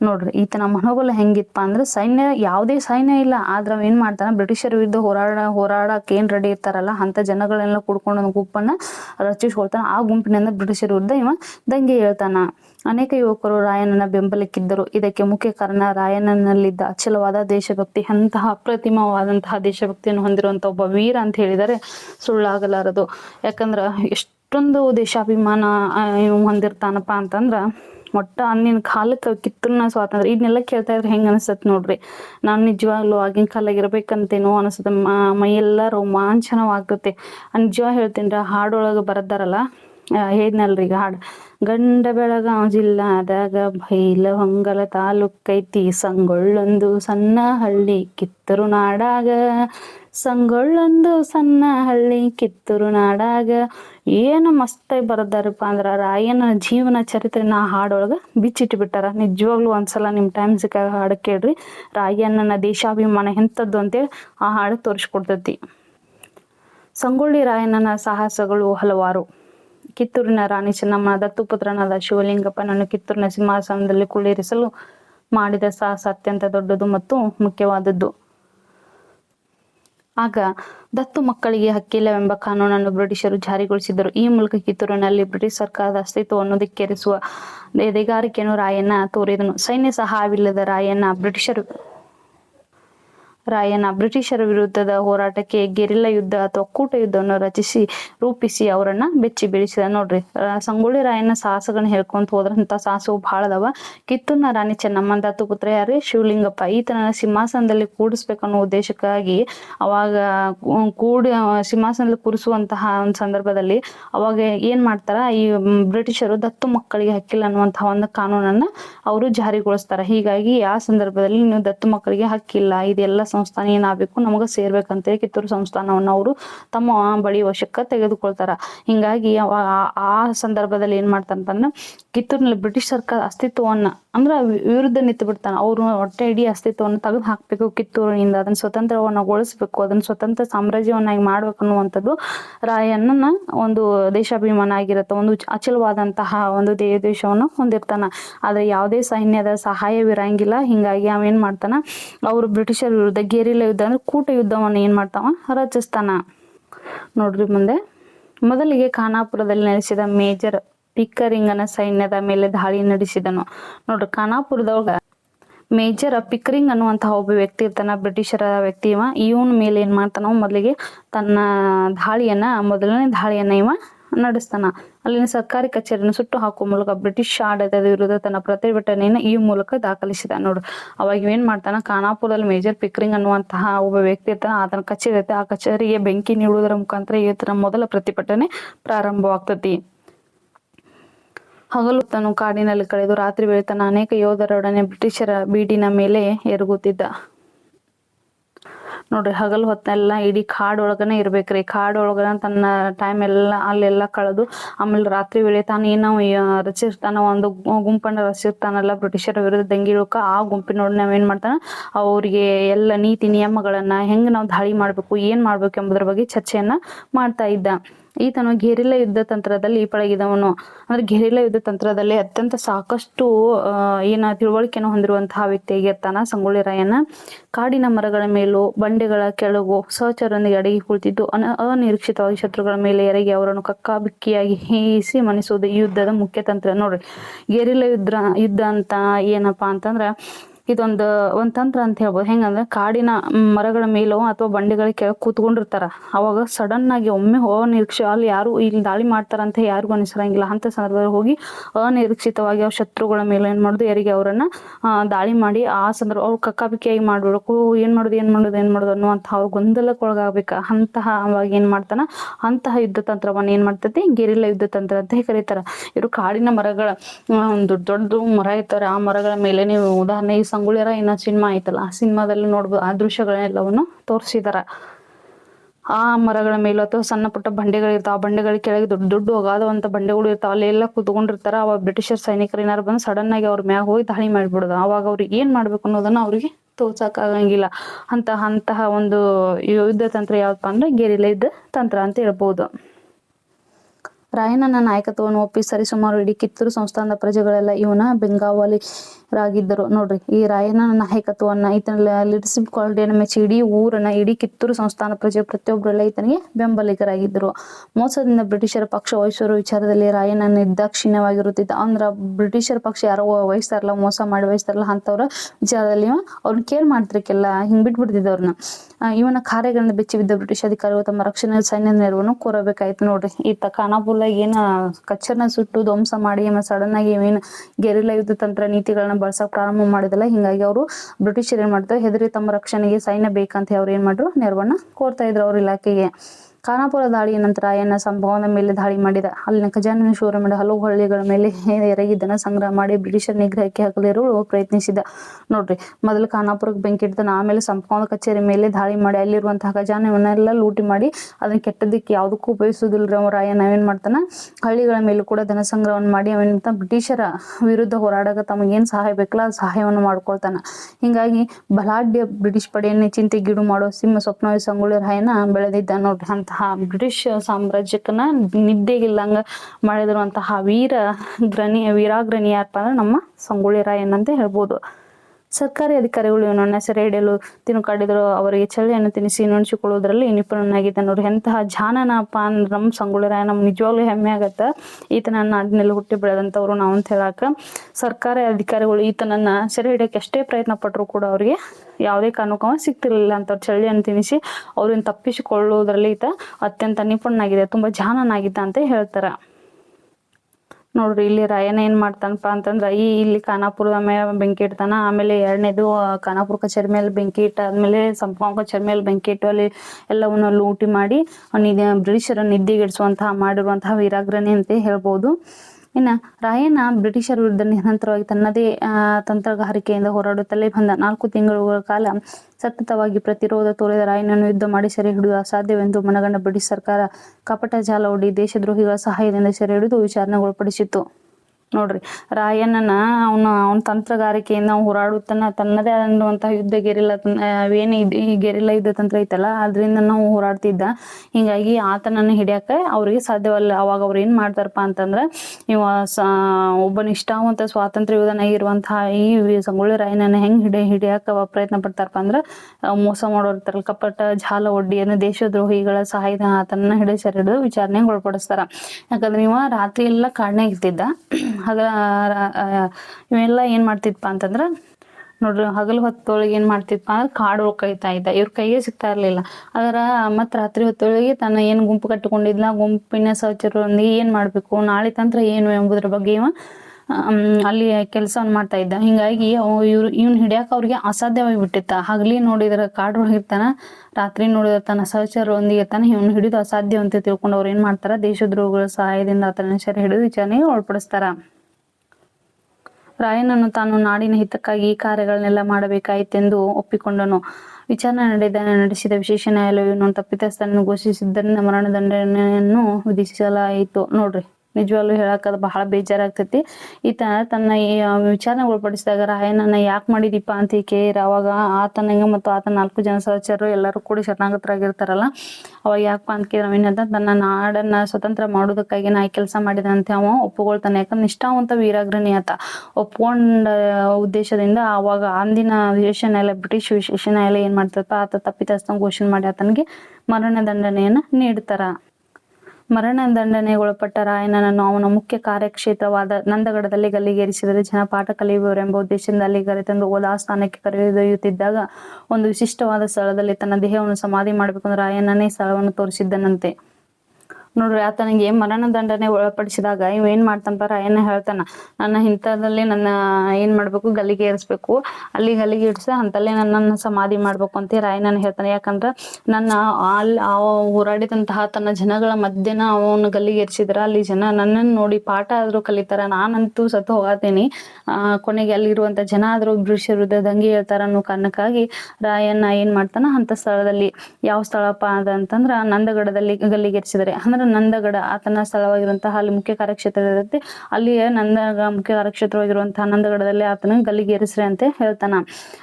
ನೋಡ್ರಿ, ಈತನ ಮನೋಬಲ ಹೆಂಗಿತ್ಪ ಅಂದ್ರೆ ಸೈನ್ಯ, ಯಾವುದೇ ಸೈನ್ಯ ಇಲ್ಲ. ಆದ್ರೆ ಏನ್ ಮಾಡ್ತಾನ? ಬ್ರಿಟಿಷರ ವಿರುದ್ಧ ಹೋರಾಡ, ಹೋರಾಡಕ್ಕೆ ಏನ್ ರೆಡಿ ಇರ್ತಾರಲ್ಲ, ಅಂತ ಜನಗಳೆಲ್ಲ ಕೂಡ್ಕೊಂಡು ಗುಂಪನ್ನ ರಚಿಸ್ಕೊಳ್ತಾನ. ಆ ಗುಂಪಿನಿಂದ ಬ್ರಿಟಿಷರ ವಿರುದ್ಧ ಇವ ದಂಗೆ ಹೇಳ್ತಾನ ಅನೇಕ ಯುವಕರು ರಾಯಣ್ಣನ ಬೆಂಬಲಕ್ಕಿದ್ದರು. ಇದಕ್ಕೆ ಮುಖ್ಯ ಕಾರಣ ರಾಯಣ್ಣನಲ್ಲಿದ್ದ ಅಚಲವಾದ ದೇಶಭಕ್ತಿ. ಅಂತಹ ಅಪ್ರತಿಮವಾದಂತಹ ದೇಶಭಕ್ತಿಯನ್ನು ಹೊಂದಿರುವಂತ ಒಬ್ಬ ವೀರ ಅಂತ ಹೇಳಿದರೆ ಸುಳ್ಳಾಗಲಾರದು. ಯಾಕಂದ್ರ ಎಷ್ಟೊಂದು ದೇಶಾಭಿಮಾನ ಹೊಂದಿರ್ತಾನಪ್ಪ ಅಂತಂದ್ರ ಒಟ್ಟ ಅಂದಿನ ಕಾಲಕ್ಕೆ ಕಿತ್ತೂರಿನ ಸ್ವಾತಂತ್ರ್ಯ ಇದನ್ನೆಲ್ಲ ಕೇಳ್ತಾ ಇದ್ರೆ ಹೆಂಗ್ ಅನ್ಸತ್ ನೋಡ್ರಿ. ನಾನು ನಿಜವಾಗ್ಲೂ ಆಗಿನ ಕಾಲಾಗ ಇರ್ಬೇಕಂತೇನೋ ಅನಿಸುತ್ತೆ. ಮೈಯೆಲ್ಲ ರೋಮಾಂಚನವಾಗುತ್ತೆ. ನಿಜವಾಗ ಹೇಳ್ತೀನಿ ರೀ ಹಾಡೊಳಗೆ ಹೇಳಿದ್ನಲ್ರಿ ಈಗ ಹಾಡು. ಗಂಡ ಬೆಳಗಾವ್ ಜಿಲ್ಲಾದಾಗ ಬೈಲಹೊಂಗಲ ತಾಲೂಕೈತಿ, ಸಂಗೊಳ್ಳೊಂದು ಸಣ್ಣ ಹಳ್ಳಿ ಕಿತ್ತೂರು ನಾಡಾಗ ಸಂಗೊಳ್ಳೊಂದು ಸಣ್ಣ ಹಳ್ಳಿ ಕಿತ್ತೂರು ನಾಡಾಗ ಏನು ಮಸ್ತಾಗಿ ಬರದಾರಪ್ಪ ಅಂದ್ರ ರಾಯನ ಜೀವನ ಚರಿತ್ರೆನ ಆ ಹಾಡೊಳಗ ಬಿಚ್ಚಿಟ್ಟು ಬಿಟ್ಟಾರ ನಿಜವಾಗ್ಲೂ ಒಂದ್ಸಲ ನಿಮ್ಮ ಟೈಮ್ ಸಿಕ್ಕಾಗ ಹಾಡು ಕೇಳ್ರಿ. ರಾಯಣ್ಣನ ದೇಶಾಭಿಮಾನ ಎಂಥದ್ದು ಅಂತೇಳಿ ಆ ಹಾಡು ತೋರಿಸ್ಕೊಡ್ತೈತಿ. ಸಂಗೊಳ್ಳಿ ರಾಯಣ್ಣನ ಸಾಹಸಗಳು ಹಲವಾರು. ಕಿತ್ತೂರಿನ ರಾಣಿ ಚೆನ್ನಮ್ಮ ದತ್ತುಪುತ್ರನಾದ ಶಿವಲಿಂಗಪ್ಪನನ್ನು ಕಿತ್ತೂರಿನ ಸಿಂಹಾಸನದಲ್ಲಿ ಕುಳ್ಳಿರಿಸಲು ಮಾಡಿದ ಸಾಹಸ ಅತ್ಯಂತ ದೊಡ್ಡದು ಮತ್ತು ಮುಖ್ಯವಾದದ್ದು. ಆಗ ದತ್ತು ಮಕ್ಕಳಿಗೆ ಹಕ್ಕಿಲ್ಲವೆಂಬ ಕಾನೂನನ್ನು ಬ್ರಿಟಿಷರು ಜಾರಿಗೊಳಿಸಿದರು ಈ ಮೂಲಕ ಕಿತ್ತೂರಿನಲ್ಲಿ ಬ್ರಿಟಿಷ್ ಸರ್ಕಾರದ ಅಸ್ತಿತ್ವವನ್ನು ಧಿಕ್ಕರಿಸುವ ಎದೆಗಾರಿಕೆಯನ್ನು ರಾಯಣ್ಣ ತೋರಿದನು. ಸೈನ್ಯ ಸಹಾಯವಿಲ್ಲದ ರಾಯಣ್ಣ ಬ್ರಿಟಿಷರು ರಾಯಣ್ಣ ಬ್ರಿಟಿಷರ ವಿರುದ್ಧದ ಹೋರಾಟಕ್ಕೆ ಗೆರಿಲ್ಲಾ ಯುದ್ಧ ಅಥವಾ ಕೂಟ ಯುದ್ಧವನ್ನು ರಚಿಸಿ ರೂಪಿಸಿ ಅವರನ್ನ ಬೆಚ್ಚಿ ಬೀಳಿಸಿದ. ನೋಡ್ರಿ ಸಂಗೊಳ್ಳಿ ರಾಯನ ಸಾಹಸಗಳನ್ನ ಹೇಳ್ಕೊಂತ ಹೋದ್ರಂತ ಸಾಹಸವು ಬಹಳ ಅದಾವ. ಕಿತ್ತೂರ್ನ ರಾಣಿ ಚೆನ್ನಮ್ಮ ದತ್ತುಪುತ್ರ ಯಾರೇ? ಶಿವಲಿಂಗಪ್ಪ. ಈತನ ಸಿಂಹಾಸನದಲ್ಲಿ ಕೂಡಿಸ್ಬೇಕನ್ನೋ ಉದ್ದೇಶಕ್ಕಾಗಿ ಅವಾಗ ಕೂಡಿ ಸಿಂಹಾಸನದಲ್ಲಿ ಕೂರಿಸುವಂತಹ ಒಂದು ಸಂದರ್ಭದಲ್ಲಿ ಅವಾಗ ಏನ್ ಮಾಡ್ತಾರ? ಈ ಬ್ರಿಟಿಷರು ದತ್ತು ಮಕ್ಕಳಿಗೆ ಹಕ್ಕಿಲ್ಲ ಅನ್ನುವಂತಹ ಒಂದು ಕಾನೂನನ್ನ ಅವರು ಜಾರಿಗೊಳಿಸ್ತಾರ. ಹೀಗಾಗಿ ಆ ಸಂದರ್ಭದಲ್ಲಿ ನೀವು ದತ್ತು ಮಕ್ಕಳಿಗೆ ಹಕ್ಕಿಲ್ಲ ಇದೆಲ್ಲ ಸಂಸ್ಥಾನ ಏನಾಗಬೇಕು, ನಮಗ ಸೇರ್ಬೇಕಂತೇಳಿ ಕಿತ್ತೂರು ಸಂಸ್ಥಾನವನ್ನು ಅವರು ತಮ್ಮ ಬಳಿ ವಶಕ್ಕೆ ತೆಗೆದುಕೊಳ್ತಾರ. ಹಿಂಗಾಗಿ ಆ- ಸಂದರ್ಭದಲ್ಲಿ ಏನ್ ಮಾಡ್ತಾನಂತಂದ್ರ ಕಿತ್ತೂರಿನಲ್ಲಿ ಬ್ರಿಟಿಷ್ ಸರ್ಕಾರ ಅಸ್ತಿತ್ವವನ್ನ ಅಂದ್ರ ವಿರುದ್ಧ ನಿಂತು ಬಿಡ್ತಾನೆ. ಅವ್ರು ಹೊಟ್ಟೆ ಇಡೀ ಅಸ್ತಿತ್ವವನ್ನು ತೆಗೆದು ಹಾಕ್ಬೇಕು, ಕಿತ್ತೂರಿನಿಂದ ಅದನ್ನ ಸ್ವತಂತ್ರವನ್ನಗೊಳಿಸ್ಬೇಕು ಅದನ್ನ ಸ್ವತಂತ್ರ ಸಾಮ್ರಾಜ್ಯವನ್ನಾಗಿ ಮಾಡ್ಬೇಕು ಅನ್ನುವಂಥದ್ದು ರಾಯಣ್ಣನ ಒಂದು ದೇಶಾಭಿಮಾನ ಆಗಿರುತ್ತೆ. ಒಂದು ಅಚಲವಾದಂತಹ ಒಂದು ದೇ ದೇಶವನ್ನು ಹೊಂದಿರ್ತಾನ. ಆದ್ರೆ ಯಾವುದೇ ಸೈನ್ಯದ ಸಹಾಯವಿರಂಗಿಲ್ಲ. ಹಿಂಗಾಗಿ ಅವ ಏನ್ ಮಾಡ್ತಾನ? ಅವರು ಬ್ರಿಟಿಷರ ವಿರುದ್ಧ ಗೆರಿಲ್ಲ ಯುದ್ಧ ಅಂದ್ರೆ ಕೂಟ ಯುದ್ಧವನ್ನು ಏನ್ ಮಾಡ್ತಾವ? ರಚಿಸ್ತಾನ. ನೋಡ್ರಿ ಮುಂದೆ. ಮೊದಲಿಗೆ ಖಾನಾಪುರದಲ್ಲಿ ನೆಲೆಸಿದ ಮೇಜರ್ ಪಿಕ್ಕರಿಂಗನ ಸೈನ್ಯದ ಮೇಲೆ ದಾಳಿ ನಡೆಸಿದನು. ನೋಡ್ರಿ ಖಾನಾಪುರದೊಳಗ ಮೇಜರ್ ಪಿಕರಿಂಗ್ ಅನ್ನುವಂತಹ ಒಬ್ಬ ವ್ಯಕ್ತಿ ಇರ್ತಾನ, ಬ್ರಿಟಿಷರ ವ್ಯಕ್ತಿ ಇವ. ಇವನ ಮೇಲೆ ಏನ್ ಮಾಡ್ತಾನ ಮೊದಲಿಗೆ ತನ್ನ ದಾಳಿಯನ್ನ, ಮೊದಲನೇ ದಾಳಿಯನ್ನ ಇವ ನಡೆಸ್ತಾನ. ಅಲ್ಲಿನ ಸರ್ಕಾರಿ ಕಚೇರಿಯನ್ನು ಸುಟ್ಟು ಹಾಕುವ ಮೂಲಕ ಬ್ರಿಟಿಷ್ ಆಡಳಿತದ ವಿರುದ್ಧ ತನ್ನ ಪ್ರತಿಭಟನೆಯನ್ನು ಈ ಮೂಲಕ ದಾಖಲಿಸಿದ. ನೋಡು, ಅವಾಗ ಏನ್ ಮಾಡ್ತಾನ, ಖಾನಾಪುರದಲ್ಲಿ ಮೇಜರ್ ಪಿಕ್ರಿಂಗ್ ಅನ್ನುವಂತಹ ಒಬ್ಬ ವ್ಯಕ್ತಿ ಇರ್ತಾನ, ಆತನ ಕಚೇರಿ ಆ ಕಚೇರಿಗೆ ಬೆಂಕಿ ನೀಡುವುದರ ಮುಖಾಂತರ ಈತನ ಮೊದಲ ಪ್ರತಿಭಟನೆ ಪ್ರಾರಂಭವಾಗ್ತತಿ. ಹಗಲು ತನು ಕಾಡಿನಲ್ಲಿ ಕಳೆದು ರಾತ್ರಿ ವೇಳೆ ತನ್ನ ಅನೇಕ ಯೋಧರೊಡನೆ ಬ್ರಿಟಿಷರ ಬೀಡಿನ ಮೇಲೆ ಎರಗುತ್ತಿದ್ದ. ನೋಡ್ರಿ, ಹಗಲು ಹೊತ್ತೆಲ್ಲ ಇಡೀ ಕಾಡೊಳಗನೆ ಇರ್ಬೇಕ್ರಿ. ಕಾಡೊಳಗನ ತನ್ನ ಟೈಮ್ ಎಲ್ಲ ಅಲ್ಲೆಲ್ಲ ಕಳೆದು ಆಮೇಲೆ ರಾತ್ರಿ ವೇಳೆ ತಾನು ಏನೋ ರಚಿರ್ತಾನ ಒಂದು ಗುಂಪನ್ನ ರಚಿರ್ತಾನಲ್ಲ ಬ್ರಿಟಿಷರ ವಿರುದ್ಧ ದಂಗಿ ದಂಗಿಳುಕ ಆ ಗುಂಪಿನೊಡನೆ ನಾವ್ ಏನ್ ಮಾಡ್ತಾನ? ಅವ್ರಿಗೆ ಎಲ್ಲ ನೀತಿ ನಿಯಮಗಳನ್ನ ಹೆಂಗ್ ನಾವು ದಾಳಿ ಮಾಡ್ಬೇಕು, ಏನ್ ಮಾಡ್ಬೇಕು ಎಂಬುದರ ಬಗ್ಗೆ ಚರ್ಚೆಯನ್ನ ಮಾಡ್ತಾ ಇದ್ದ. ಈತನು ಗೆರಿಲ್ಲ ಯುದ್ಧ ತಂತ್ರದಲ್ಲಿ ಪಳಗಿದವನು. ಅಂದ್ರೆ ಗೆರಿಲ್ಲ ಯುದ್ಧ ತಂತ್ರದಲ್ಲಿ ಅತ್ಯಂತ ಸಾಕಷ್ಟು ಏನ ತಿಳುವಳಿಕೆಯನ್ನು ಹೊಂದಿರುವಂತಹ ವ್ಯಕ್ತಿಯಾಗಿರ್ತಾನ ಸಂಗೊಳ್ಳಿ ರಾಯನ ಕಾಡಿನ ಮರಗಳ ಮೇಲೂ ಬಂಡೆಗಳ ಕೆಳಗು ಸಹಚರೊಂದಿಗೆ ಅಡಗಿ ಕುಳಿತಿದ್ದು, ಅನ, ಅನಿರೀಕ್ಷಿತವಾಗಿ ಶತ್ರುಗಳ ಮೇಲೆ ಎರಗಿ ಅವರನ್ನು ಕಕ್ಕಾಬಿಕ್ಕಿಯಾಗಿ ಹೇಯಿಸಿ ಮಣಿಸುವುದು ಈ ಯುದ್ಧದ ಮುಖ್ಯ ತಂತ್ರ. ನೋಡ್ರಿ ಗೆರಿಲ ಯುದ್ಧ ಯುದ್ಧ ಅಂತ ಏನಪ್ಪಾ ಅಂತಂದ್ರ ಇದೊಂದು, ಒಂದ್ ತಂತ್ರ ಅಂತ ಹೇಳ್ಬೋದು. ಹೆಂಗಂದ್ರೆ ಕಾಡಿನ ಮರಗಳ ಮೇಲೋ ಅಥವಾ ಬಂಡೆಗಳ ಕೆಳಗೆ ಕೂತ್ಕೊಂಡಿರ್ತಾರ. ಅವಾಗ ಸಡನ್ ಆಗಿ ಒಮ್ಮೆ ಅನಿರೀಕ್ಷೆ, ಅಲ್ಲಿ ಯಾರು ಇಲ್ಲಿ ದಾಳಿ ಮಾಡ್ತಾರಂತ ಯಾರಿಗೂ ಅನಿಸರಂಗಿಲ್ಲ. ಅಂತ ಸಂದರ್ಭದಲ್ಲಿ ಹೋಗಿ ಅನಿರೀಕ್ಷಿತವಾಗಿ ಅವ್ರ ಶತ್ರುಗಳ ಮೇಲೆ ಏನ್ ಮಾಡುದು? ಯಾರಿಗೆ ಅವರನ್ನ ದಾಳಿ ಮಾಡಿ, ಆ ಸಂದರ್ಭ ಅವ್ರು ಕಕ್ಕಾಬಿಕ್ಕಿಯಾಗಿ ಮಾಡ್ಬಿಡಕು, ಏನ್ ಮಾಡುದು ಏನ್ ಮಾಡುದು ಏನ್ ಮಾಡುದು ಅನ್ನುವಂಥ ಅವ್ರ ಗೊಂದಲಕ್ಕೆ ಒಳಗಾಗ್ಬೇಕ. ಅಂತಹ ಅವಾಗ ಏನ್ ಮಾಡ್ತಾನ? ಅಂತಹ ಯುದ್ಧ ತಂತ್ರವನ್ನ ಏನ್ ಮಾಡ್ತೈತಿ? ಗೆರಿಲ್ಲ ಯುದ್ಧ ತಂತ್ರ ಅಂತ ಕರೀತಾರ. ಇವರು ಕಾಡಿನ ಮರಗಳ ದೊಡ್ಡ ದೊಡ್ಡ ಮರ ಇರ್ತಾರೆ ಆ ಮರಗಳ ಮೇಲೆ ನೀವು ಉದಾಹರಣೆ ಈ ಸಂಗೊಳ್ಳಿರ ಇನ್ನ ಸಿನಿಮಾ ಐತಲ್ಲ, ಆ ಸಿನಿಮಾದಲ್ಲಿ ನೋಡ್ಬೋದು ಆ ದೃಶ್ಯಗಳನ್ನೆಲ್ಲವನ್ನು ತೋರಿಸಿದಾರೆ. ಆ ಮರಗಳ ಮೇಲೆ ಅಥವಾ ಸಣ್ಣ ಪುಟ್ಟ ಬಂಡೆಗಳಿರ್ತಾವ ಆ ಬಂಡೆಗಳ ಕೆಳಗೆ ದೊಡ್ಡ ದೊಡ್ಡ ಹೋಗಾದಂಥ ಬಂಡೆಗಳು ಇರ್ತಾವ, ಅಲ್ಲೆಲ್ಲ ಕುತ್ಕೊಂಡಿರ್ತಾರ. ಅವಾಗ ಬ್ರಿಟಿಷರ್ ಸೈನಿಕರು ಏನಾರು ಬಂದು ಸಡನ್ ಆಗಿ ಅವ್ರ ಮ್ಯಾಗ ಹೋಗಿ ದಾಳಿ ಮಾಡಿಬಿಡೋದು. ಅವಾಗ ಅವ್ರಿಗೆ ಏನ್ ಮಾಡ್ಬೇಕು ಅನ್ನೋದನ್ನ ಅವ್ರಿಗೆ ತೋರ್ಸಕ್ ಆಗಂಗಿಲ್ಲ ಅಂತ ಅಂತಹ ಒಂದು ಯುದ್ಧ ತಂತ್ರ ಯಾವಪ್ಪ ಅಂದ್ರೆ ಗೆರಿಲ ಯುದ್ಧ ತಂತ್ರ ಅಂತ ಹೇಳ್ಬೋದು. ರಾಯಣ್ಣನ ನಾಯಕತ್ವವನ್ನು ಒಪ್ಪಿ ಸರಿಸುಮಾರು ಇಡೀ ಕಿತ್ತೂರು ಸಂಸ್ಥಾನದ ಪ್ರಜೆಗಳೆಲ್ಲ ಇವನ ಬೆಂಗಾವಲಿರಾಗಿದ್ದರು ನೋಡ್ರಿ, ಈ ರಾಯನ ನಾಯಕತ್ವವನ್ನ ಈತನ ಕ್ವಾಲಿಟಿಯನ್ನು ಮೆಚ್ಚಿ ಇಡೀ ಊರನ್ನ ಇಡೀ ಕಿತ್ತೂರು ಸಂಸ್ಥಾನ ಪ್ರಜೆ ಪ್ರತಿಯೊಬ್ಬರೆಲ್ಲ ಈತನಿಗೆ ಬೆಂಬಲಿಗರಾಗಿದ್ದರು. ಮೋಸದಿಂದ ಬ್ರಿಟಿಷರ ಪಕ್ಷ ವಹಿಸುವ ವಿಚಾರದಲ್ಲಿ ರಾಯನ ನಿರ್ದಾಕ್ಷಿಣ್ಯವಾಗಿರುತ್ತಿದ್ದ. ಅಂದ್ರ, ಬ್ರಿಟಿಷರ ಪಕ್ಷ ಯಾರೋ ವಹಿಸ್ತಾರಲ್ಲ, ಮೋಸ ಮಾಡಿ ವಹಿಸ್ತಾರಲ್ಲ ಅಂತವ್ರ ವಿಚಾರದಲ್ಲಿ ಅವ್ರನ್ನ ಕೇರ್ ಮಾಡ್ತಿರ್ಕಿಲ್ಲ ಹಿಂಗ್ ಬಿಟ್ಬಿಡ್ತಿದ್ದ ಅವ್ರನ್ನ ಇವನ ಕಾರ್ಯಗಳನ್ನ ಬೆಚ್ಚಿಬಿದ್ದ ಬ್ರಿಟಿಷ್ ಅಧಿಕಾರಿಗಳು ತಮ್ಮ ರಕ್ಷಣೆ ಸೈನ್ಯ ನೆರವನ್ನು ಕೋರಬೇಕಾಯ್ತು ನೋಡ್ರಿ. ಈತ ಖಾನಾಪುರ್ದಾಗ ಏನ ಕಚ್ಚರ್ನ ಸುಟ್ಟು ಧ್ವಂಸ ಮಾಡಿ ಸಡನ್ ಆಗಿ ಏನ್ ಗೆರಿಲ್ಲ ಯುದ್ಧ ತಂತ್ರ ನೀತಿಗಳನ್ನ ಬಳಸಕ್ ಪ್ರಾರಂಭ ಮಾಡಿದಲ್ಲ, ಹಿಂಗಾಗಿ ಅವರು ಬ್ರಿಟಿಷರ್ ಏನ್ ಮಾಡ್ತಾರೆ, ಹೆದರಿ ತಮ್ಮ ರಕ್ಷಣೆಗೆ ಸೈನ್ಯ ಬೇಕಂತ ಅವ್ರು ಏನ್ ಮಾಡ್ರು, ನೆರವನ್ನ ಕೋರ್ತಾ ಇದ್ರು ಅವ್ರ ಇಲಾಖೆಗೆ. ಖಾನಾಪುರ ದಾಳಿಯ ನಂತರ ಆಯನ ಸಂಭವನ ಮೇಲೆ ದಾಳಿ ಮಾಡಿದ. ಅಲ್ಲಿನ ಖಜಾನೆ ಶೂರ ಮಾಡಿ ಹಲವು ಹಳ್ಳಿಗಳ ಮೇಲೆ ಎರಗಿ ದನ ಸಂಗ್ರಹ ಮಾಡಿ ಬ್ರಿಟಿಷರ ನಿಗ್ರಹಕ್ಕೆ ಹಾಕಲಿರು ಪ್ರಯತ್ನಿಸಿದ. ನೋಡ್ರಿ, ಮೊದಲು ಖಾನಾಪುರಕ್ಕೆ ಬೆಂಕಿ ಇಡ್ತಾನೆ ಆಮೇಲೆ ಸಂಪವನ ಕಚೇರಿ ಮೇಲೆ ದಾಳಿ ಮಾಡಿ ಅಲ್ಲಿರುವಂತಹ ಖಜಾನೆವನ್ನೆಲ್ಲ ಲೂಟಿ ಮಾಡಿ ಅದನ್ನ ಕೆಟ್ಟದಕ್ಕೆ ಯಾವುದಕ್ಕೂ ಉಪಯೋಗಿಸುವುದಿಲ್ಲ ಅವ ರಾಯ, ನಾವೇನ್ ಮಾಡ್ತಾನೆ? ಹಳ್ಳಿಗಳ ಮೇಲೂ ಕೂಡ ಧನ ಸಂಗ್ರಹವನ್ನು ಮಾಡಿ ಅವನ ಬ್ರಿಟಿಷರ ವಿರುದ್ಧ ಹೋರಾಡಕ ತಮಗೇನ್ ಸಹಾಯ ಬೇಕಲ್ಲ ಆ ಸಹಾಯವನ್ನು ಮಾಡ್ಕೊಳ್ತಾನೆ. ಹಿಂಗಾಗಿ ಬಲಾಢ್ಯ ಬ್ರಿಟಿಷ್ ಪಡೆಯನ್ನೇ ಚಿಂತೆಗೀಡು ಮಾಡೋ ಸಿಂಹ ಸ್ವಪ್ನವಿ ಸಂಗೊಳ್ಳಿ ರಾಯನ ಬೆಳೆದಿದ್ದ ನೋಡ್ರಿ ಅಂತಹ ಬ್ರಿಟಿಷ್ ಸಾಮ್ರಾಜ್ಯಕ್ಕನ ನಿದ್ದೆಗಿಲ್ಲಂಗ ಮಾಡಿದಿರುವಂತಹ ವೀರ ಗ್ರಣಿ ವೀರಾಗ್ರಣಿ ಯಾರಪ್ಪ ಅಂದ್ರೆ ನಮ್ಮ ಸಂಗೊಳ್ಳಿ ರಾಯಣ್ಣ ಅಂತ ಹೇಳ್ಬೋದು. ಸರ್ಕಾರಿ ಅಧಿಕಾರಿಗಳು ಇವನನ್ನ ಸೆರೆ ಹಿಡಿಯಲು ತಿನ್ನುಕಾಡಿದ್ರು ಅವರಿಗೆ ಚಳಿಯನ್ನು ತಿನ್ನಿಸಿ ನುಣಿಸಿಕೊಳ್ಳುವುದರಲ್ಲಿ ನಿಪುಣನಾಗಿದ್ದ ನೋಡಿ ಎಂತಹ ಜಾನನಪ್ಪ ಅಂದ್ರೆ ನಮ್ಮ ಸಂಗೊಳ್ಳಿ ನಮ್ಗೆ ನಿಜವಾಗ್ಲೂ ಹೆಮ್ಮೆ ಆಗತ್ತ. ಈತನ ನಾಡಿನಲ್ಲಿ ಹುಟ್ಟಿ ಬೆಳೆದಂಥವ್ರು ನಾವು ಅಂತ ಹೇಳಾಕ ಸರ್ಕಾರಿ ಅಧಿಕಾರಿಗಳು ಈತನನ್ನ ಸೆರೆ ಹಿಡಿಯೋಕೆ ಎಷ್ಟೇ ಪ್ರಯತ್ನ ಪಟ್ಟರು ಕೂಡ ಅವರಿಗೆ ಯಾವುದೇ ಕಾರಣಕ್ಕೂ ಸಿಗ್ತಿರಲಿಲ್ಲ ಅಂತವ್ರು ಚಳಿಯನ್ನು ತಿನ್ನಿಸಿ ಅವ್ರನ್ನ ತಪ್ಪಿಸಿಕೊಳ್ಳುವುದರಲ್ಲಿ ಈತ ಅತ್ಯಂತ ನಿಪುಣನಾಗಿದೆ, ತುಂಬಾ ಜಾನನಾಗಿದ್ದ ಅಂತ ಹೇಳ್ತಾರ. ನೋಡ್ರಿ, ಇಲ್ಲಿ ರಾಯನ ಏನ್ ಮಾಡ್ತಾನಪ್ಪ ಅಂತಂದ್ರ, ಈ ಇಲ್ಲಿ ಖಾನಾಪುರದ ಮೇಲೆ ಬೆಂಕಿ ಇಡ್ತಾನ, ಆಮೇಲೆ ಎರಡನೇದು ಖಾನಾಪುರ ಕಚೇರಿ ಮೇಲೆ ಬೆಂಕಿ ಇಟ್ಟಾದ್ಮೇಲೆ ಸಂಪಂಗ ಕಚೇರಿ ಮೇಲೆ ಬೆಂಕಿ ಇಟ್ಟು ಅಲ್ಲಿ ಎಲ್ಲವನ್ನು ಲೂಟಿ ಮಾಡಿ ಬ್ರಿಟಿಷರ ನಿದ್ದೆಗೆಡಿಸುವಂತಹ ಮಾಡಿರುವಂತಹ ವೀರಾಗ್ರಣಿ ಅಂತ ಹೇಳ್ಬೋದು. ಇನ್ನ ರಾಯಣ್ಣ ಬ್ರಿಟಿಷರ ವಿರುದ್ಧ ನಿರಂತರವಾಗಿ ತನ್ನದೇ ತಂತ್ರಗಾರಿಕೆಯಿಂದ ಹೋರಾಡುತ್ತಲೇ ಬಂದ ನಾಲ್ಕು ತಿಂಗಳುಗಳ ಕಾಲ ಸತತವಾಗಿ ಪ್ರತಿರೋಧ ತೋರಿದ ರಾಯಣ್ಣನ್ನು ಯುದ್ಧ ಮಾಡಿ ಸೆರೆ ಹಿಡಿಯುವ ಅಸಾಧ್ಯವೆಂದು ಮನಗಂಡ ಬ್ರಿಟಿಷ್ ಸರ್ಕಾರ ಕಪಟ ಜಾಲ ಒಡ್ಡಿ ದೇಶದ್ರೋಹಿಗಳ ಸಹಾಯದಿಂದ ಸೆರೆ ಹಿಡಿದು ವಿಚಾರಣೆಗೊಳಪಡಿಸಿತ್ತು. ನೋಡ್ರಿ. ರಾಯಣ್ಣನ ಅವನ ಅವನ ತಂತ್ರಗಾರಿಕೆಯಿಂದ ಅವ್ನು ಹೋರಾಡುತ್ತಾನ, ತನ್ನದೇ ಅನ್ನುವಂತಹ ಯುದ್ಧ ಗೆರಿಲ್ಲ ಏನು ಈ ಗೆರಿಲ್ಲ ಯುದ್ಧ ತಂತ್ರ ಐತಲ್ಲ ಅದರಿಂದ ನಾವು ಹೋರಾಡ್ತಿದ್ದ. ಹಿಂಗಾಗಿ ಆತನನ್ನ ಹಿಡಿಯಕ ಅವ್ರಿಗೆ ಸಾಧ್ಯವಲ್ಲ. ಅವಾಗ ಅವ್ರು ಏನ್ ಮಾಡ್ತಾರಪ್ಪ ಅಂತಂದ್ರ, ಇವ ಸ, ಒಬ್ಬ ನಿಷ್ಠಾವಂತ ಸ್ವಾತಂತ್ರ್ಯ ಯೋಧನಾಗಿರುವಂತಹ ಈ ಸಂಗೊಳ್ಳಿ ರಾಯಣ್ಣನ ಹೆಂಗ್ ಹಿಡಿ, ಹಿಡಿಯಕ ಪ್ರಯತ್ನ ಪಡ್ತಾರಪ್ಪ ಅಂದ್ರ ಮೋಸ ಮಾಡೋರ್ ಇರ್ತಾರಲ್ಲ, ಕಪಟ ಜಾಲ ಒಡ್ಡಿಯನ್ನು ದೇಶದ್ರೋಹಿಗಳ ಸಹಾಯದ ಆತನನ್ನ ಹಿಡಿದು ಹಿಡಿದು ವಿಚಾರಣೆಗೆ ಒಳಪಡಿಸ್ತಾರ. ಯಾಕಂದ್ರೆ ಇವ ರಾತ್ರಿ ಎಲ್ಲ ಕಾಡ್ನ್ಯಾಗ ಇರ್ತಿದ್ದ. ಹಗಲ ಇವೆಲ್ಲ ಏನ್ ಮಾಡ್ತಿದ್ಪ ಅಂತಂದ್ರ, ನೋಡ್ರಿ ಹಗಲು ಹೊತ್ತೊಳಗೆ ಏನ್ ಮಾಡ್ತಿದ್ಪ ಅಂದ್ರೆ ಕಾಡು ಕೈತಾ ಇದ್ದ. ಇವ್ರ ಕೈಗೆ ಸಿಗ್ತಾ ಇರ್ಲಿಲ್ಲ. ಅದರ ಮತ್ ರಾತ್ರಿ ಹೊತ್ತೊಳಗೆ ತನ್ನ ಏನ್ ಗುಂಪು ಕಟ್ಟಿಕೊಂಡಿದ್ಲ ಗುಂಪಿನ ಸಹಚರರೊಂದಿಗೆ ಏನ್ ಮಾಡ್ಬೇಕು, ನಾಳೆ ತಂತ್ರ ಏನು ಎಂಬುದ್ರ ಬಗ್ಗೆ ಇವ ಅಲ್ಲಿ ಕೆಲಸವನ್ನು ಮಾಡ್ತಾ ಇದ್ದ. ಹಿಂಗಾಗಿ ಇವ್ರು, ಇವ್ನ ಹಿಡಿಯಾಕ ಅವ್ರಿಗೆ ಅಸಾಧ್ಯವಾಗಿ ಬಿಟ್ಟಿತ್ತ ಹಗಲಿ ನೋಡಿದ್ರ ಇರ್ತಾನ ರಾತ್ರಿ ನೋಡಿದ್ರ ತನ್ನ ಸಹಚರರೊಂದಿಗೆ ತಾನೆ ಇವನು ಹಿಡಿದು ಅಸಾಧ್ಯ ಅಂತ ತಿಳ್ಕೊಂಡು ಅವ್ರು ಏನ್ ಮಾಡ್ತಾರ? ದೇಶದ್ರೋಹಗಳ ಸಹಾಯದಿಂದ ಆತನ ಸೆರೆ ಹಿಡಿದು ವಿಚಾರಣೆಗೆ ಒಳಪಡಿಸ್ತಾರ. ರಾಯನನ್ನು ತಾನು ನಾಡಿನ ಹಿತಕ್ಕಾಗಿ ಈ ಕಾರ್ಯಗಳನ್ನೆಲ್ಲ ಮಾಡಬೇಕಾಯಿತೆಂದು ಒಪ್ಪಿಕೊಂಡನು. ವಿಚಾರಣೆ ನಡೆದ, ನಡೆಸಿದ ವಿಶೇಷ ನ್ಯಾಯಾಲಯವನ್ನು ತಪ್ಪಿತಸ್ಥರನ್ನು ಘೋಷಿಸಿದ್ದರಿಂದ ಮರಣದಂಡನೆಯನ್ನು ವಿಧಿಸಲಾಯಿತು. ನೋಡ್ರಿ. ನಿಜವಾಗ್ಲೂ ಹೇಳಕ್ ಅದು ಬಹಳ ಬೇಜಾರಾಗ್ತೈತಿ. ಈತ ತನ್ನ ಈ ವಿಚಾರಣೆ ಒಳಪಡಿಸಿದಾಗ ರಾಯನನ್ನ ಯಾಕೆ ಮಾಡಿದೀಪ? ಅಂತ ಕೇರ್ ಅವಾಗ ಆತನಂಗ ಮತ್ತು ಆತನ ನಾಲ್ಕು ಜನ ಸಹಚರರು ಎಲ್ಲರೂ ಕೂಡಿ ಶರಣಾಗತರಾಗಿರ್ತಾರಲ್ಲ. ಅವಾಗ ಯಾಕಪ್ಪ ಅಂತ ಕೇಳಿ ಏನಂತ ತನ್ನ ನಾಡನ್ನ ಸ್ವತಂತ್ರ ಮಾಡೋದಕ್ಕಾಗಿ ನಾ ಕೆಲಸ ಮಾಡಿದಂತೆ ಅವ ಒಪ್ಪಿಕೊಳ್ತಾನೆ ಯಾಕಂದ್ರೆ ನಿಷ್ಠಾವಂತ ವೀರಾಗ್ರಣಿ ಆತ. ಒಪ್ಕೊಂಡ ಉದ್ದೇಶದಿಂದ ಅವಾಗ ಅಂದಿನ ವಿಶೇಷ ನ್ಯಾಯಾಲಯ, ಬ್ರಿಟಿಷ್ ವಿಶೇಷ ನ್ಯಾಯಾಲಯ ಏನ್ ಮಾಡ್ತಾರಪ್ಪ ಆತ ತಪ್ಪಿತಸ್ಥ ಘೋಷಣೆ ಮಾಡಿ ಆತನಿಗೆ ಮರಣ ದಂಡನೆಯನ್ನ ನೀಡ್ತಾರ. ಮರಣ ದಂಡನೆಗೊಳಪಟ್ಟ ರಾಯಣ್ಣನನ್ನು ಅವನ ಮುಖ್ಯ ಕಾರ್ಯಕ್ಷೇತ್ರವಾದ ನಂದಗಡದಲ್ಲಿ ಗಲ್ಲಿಗೇರಿಸಿದರೆ ಜನ ಪಾಠ ಕಲಿಯುವವರೆಂಬ ಉದ್ದೇಶದಿಂದ ಅಲ್ಲಿ ಕರೆತಂದು ಓದಾಸ್ಥಾನಕ್ಕೆ ಕರೆದೊಯ್ಯುತ್ತಿದ್ದಾಗ ಒಂದು ವಿಶಿಷ್ಟವಾದ ಸ್ಥಳದಲ್ಲಿ ತನ್ನ ದೇಹವನ್ನು ಸಮಾಧಿ ಮಾಡಬೇಕೆಂದು ರಾಯಣ್ಣನೇ ಸ್ಥಳವನ್ನು ತೋರಿಸಿದ್ದನಂತೆ. ನೋಡ್ರಿ ಆತನಿಗೆ ಮರಣ ದಂಡನೆ ಒಳಪಡಿಸಿದಾಗ ಇವ್ ಏನ್ ಮಾಡ್ತಾನಪ್ಪ ರಾಯಣ್ಣ ಹೇಳ್ತಾನ. ನನ್ನ ಹಿಂತದಲ್ಲಿ ನನ್ನ ಏನ್ ಮಾಡ್ಬೇಕು, ಗಲ್ಲಿಗೆ ಏರಿಸ್ಬೇಕು. ಅಲ್ಲಿ ಗಲ್ಲಿಗೆ ಇಡ್ಸ, ಅಂತಲ್ಲೇ ನನ್ನನ್ನು ಸಮಾಧಿ ಮಾಡ್ಬೇಕು ಅಂತ ರಾಯಣ್ಣನ ಹೇಳ್ತಾನೆ. ಯಾಕಂದ್ರ ನನ್ನ ಅಲ್ಲಿ ಹೋರಾಡಿದಂತಹ ತನ್ನ ಜನಗಳ ಮಧ್ಯನ ಅವನು ಗಲ್ಲಿಗೆ ಏರಿಸಿದ್ರ. ಅಲ್ಲಿ ಜನ ನನ್ನನ್ನು ನೋಡಿ ಪಾಠ ಆದ್ರೂ ಕಲಿತಾರ. ನಾನಂತೂ ಸತ್ತು ಹೋಗಾತೇನಿ. ಆ, ಕೊನೆಗೆ ಅಲ್ಲಿರುವಂತ ಜನ ಆದ್ರೂ ಬ್ರಿಟಿಷ್ ವಿರುದ್ಧ ದಂಗೆ ಹೇಳ್ತಾರ ಅನ್ನೋ ಕಾರಣಕ್ಕಾಗಿ ರಾಯಣ್ಣ ಏನ್ ಮಾಡ್ತಾನ, ಅಂತ ಸ್ಥಳದಲ್ಲಿ, ಯಾವ ಸ್ಥಳಪ್ಪ ಅಂತಂದ್ರ ನಂದಗಡದಲ್ಲಿ ಗಲ್ಲಿಗೇರಿಸಿದರೆ ಅಂದ್ರೆ ನಂದಗಡ, ಆತನ ಸ್ಥಳವಾಗಿರುವಂತಹ ಅಲ್ಲಿ ಮುಖ್ಯ ಕಾರ್ಯಕ್ಷೇತ್ರ ಇರುತ್ತೆ. ಅಲ್ಲಿ ನಂದಗ ಮುಖ್ಯ ಕಾರ್ಯಕ್ಷೇತ್ರವಾಗಿರುವಂತಹ ನಂದಗಡದಲ್ಲಿ ಆತನ ಗಲ್ಲಿಗೇರಿಸ್ರಿ ಅಂತ ಹೇಳ್ತಾನ.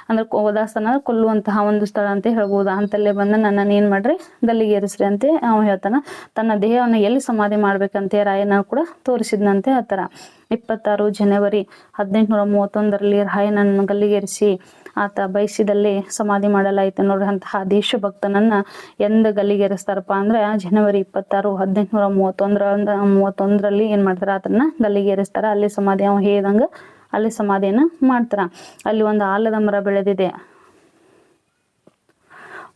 ಅಂದ್ರೆ ಓದಾಸ್ತನ ಕೊಲ್ಲುವಂತಹ ಒಂದು ಸ್ಥಳ ಅಂತ ಹೇಳ್ಬೋದು? ಅಂತಲ್ಲೇ ಬಂದು ನನ್ನನ್ನು ಏನ್ ಮಾಡ್ರಿ? ಗಲ್ಲಿಗೇರಿಸ್ರಿ ಅಂತ ಅವ ಹೇಳ್ತಾನ. ತನ್ನ ದೇಹವನ್ನು ಎಲ್ಲಿ ಸಮಾಧಿ ಮಾಡ್ಬೇಕಂತ ರಾಯನ ಕೂಡ ತೋರಿಸಿದ್ನಂತೆ ಹೇಳ್ತಾರ. ಇಪ್ಪತ್ತಾರು ಜನವರಿ ಹದಿನೆಂಟುನೂರ ಮೂವತ್ತೊಂದರಲ್ಲಿ ರಾಯನನ್ನು ಗಲ್ಲಿಗೇರಿಸಿ ಆತ ಬಯಸಿದಲ್ಲಿ ಸಮಾಧಿ ಮಾಡಲಾಯಿತು. ನೋಡ್ರಿ ಅಂತಹ ದೇಶಭಕ್ತನನ್ನ ಎಂದ ಗಲ್ಲಿಗೇರಿಸ್ತಾರಪ್ಪ ಅಂದ್ರೆ ಜನವರಿ ಇಪ್ಪತ್ತಾರು ಹದಿನೆಂಟುನೂರ ಮೂವತ್ತೊಂದರ, ಮೂವತ್ತೊಂದರಲ್ಲಿ ಏನ್ ಮಾಡ್ತಾರೆ? ಆತನ ಗಲ್ಲಿಗೇರಿಸ್ತಾರ. ಅಲ್ಲಿ ಸಮಾಧಿ, ಅವ ಹೇಳ್ದಂಗ ಅಲ್ಲಿ ಸಮಾಧಿಯನ್ನ ಮಾಡ್ತಾರ. ಅಲ್ಲಿ ಒಂದು ಆಲದ ಮರ ಬೆಳೆದಿದೆ.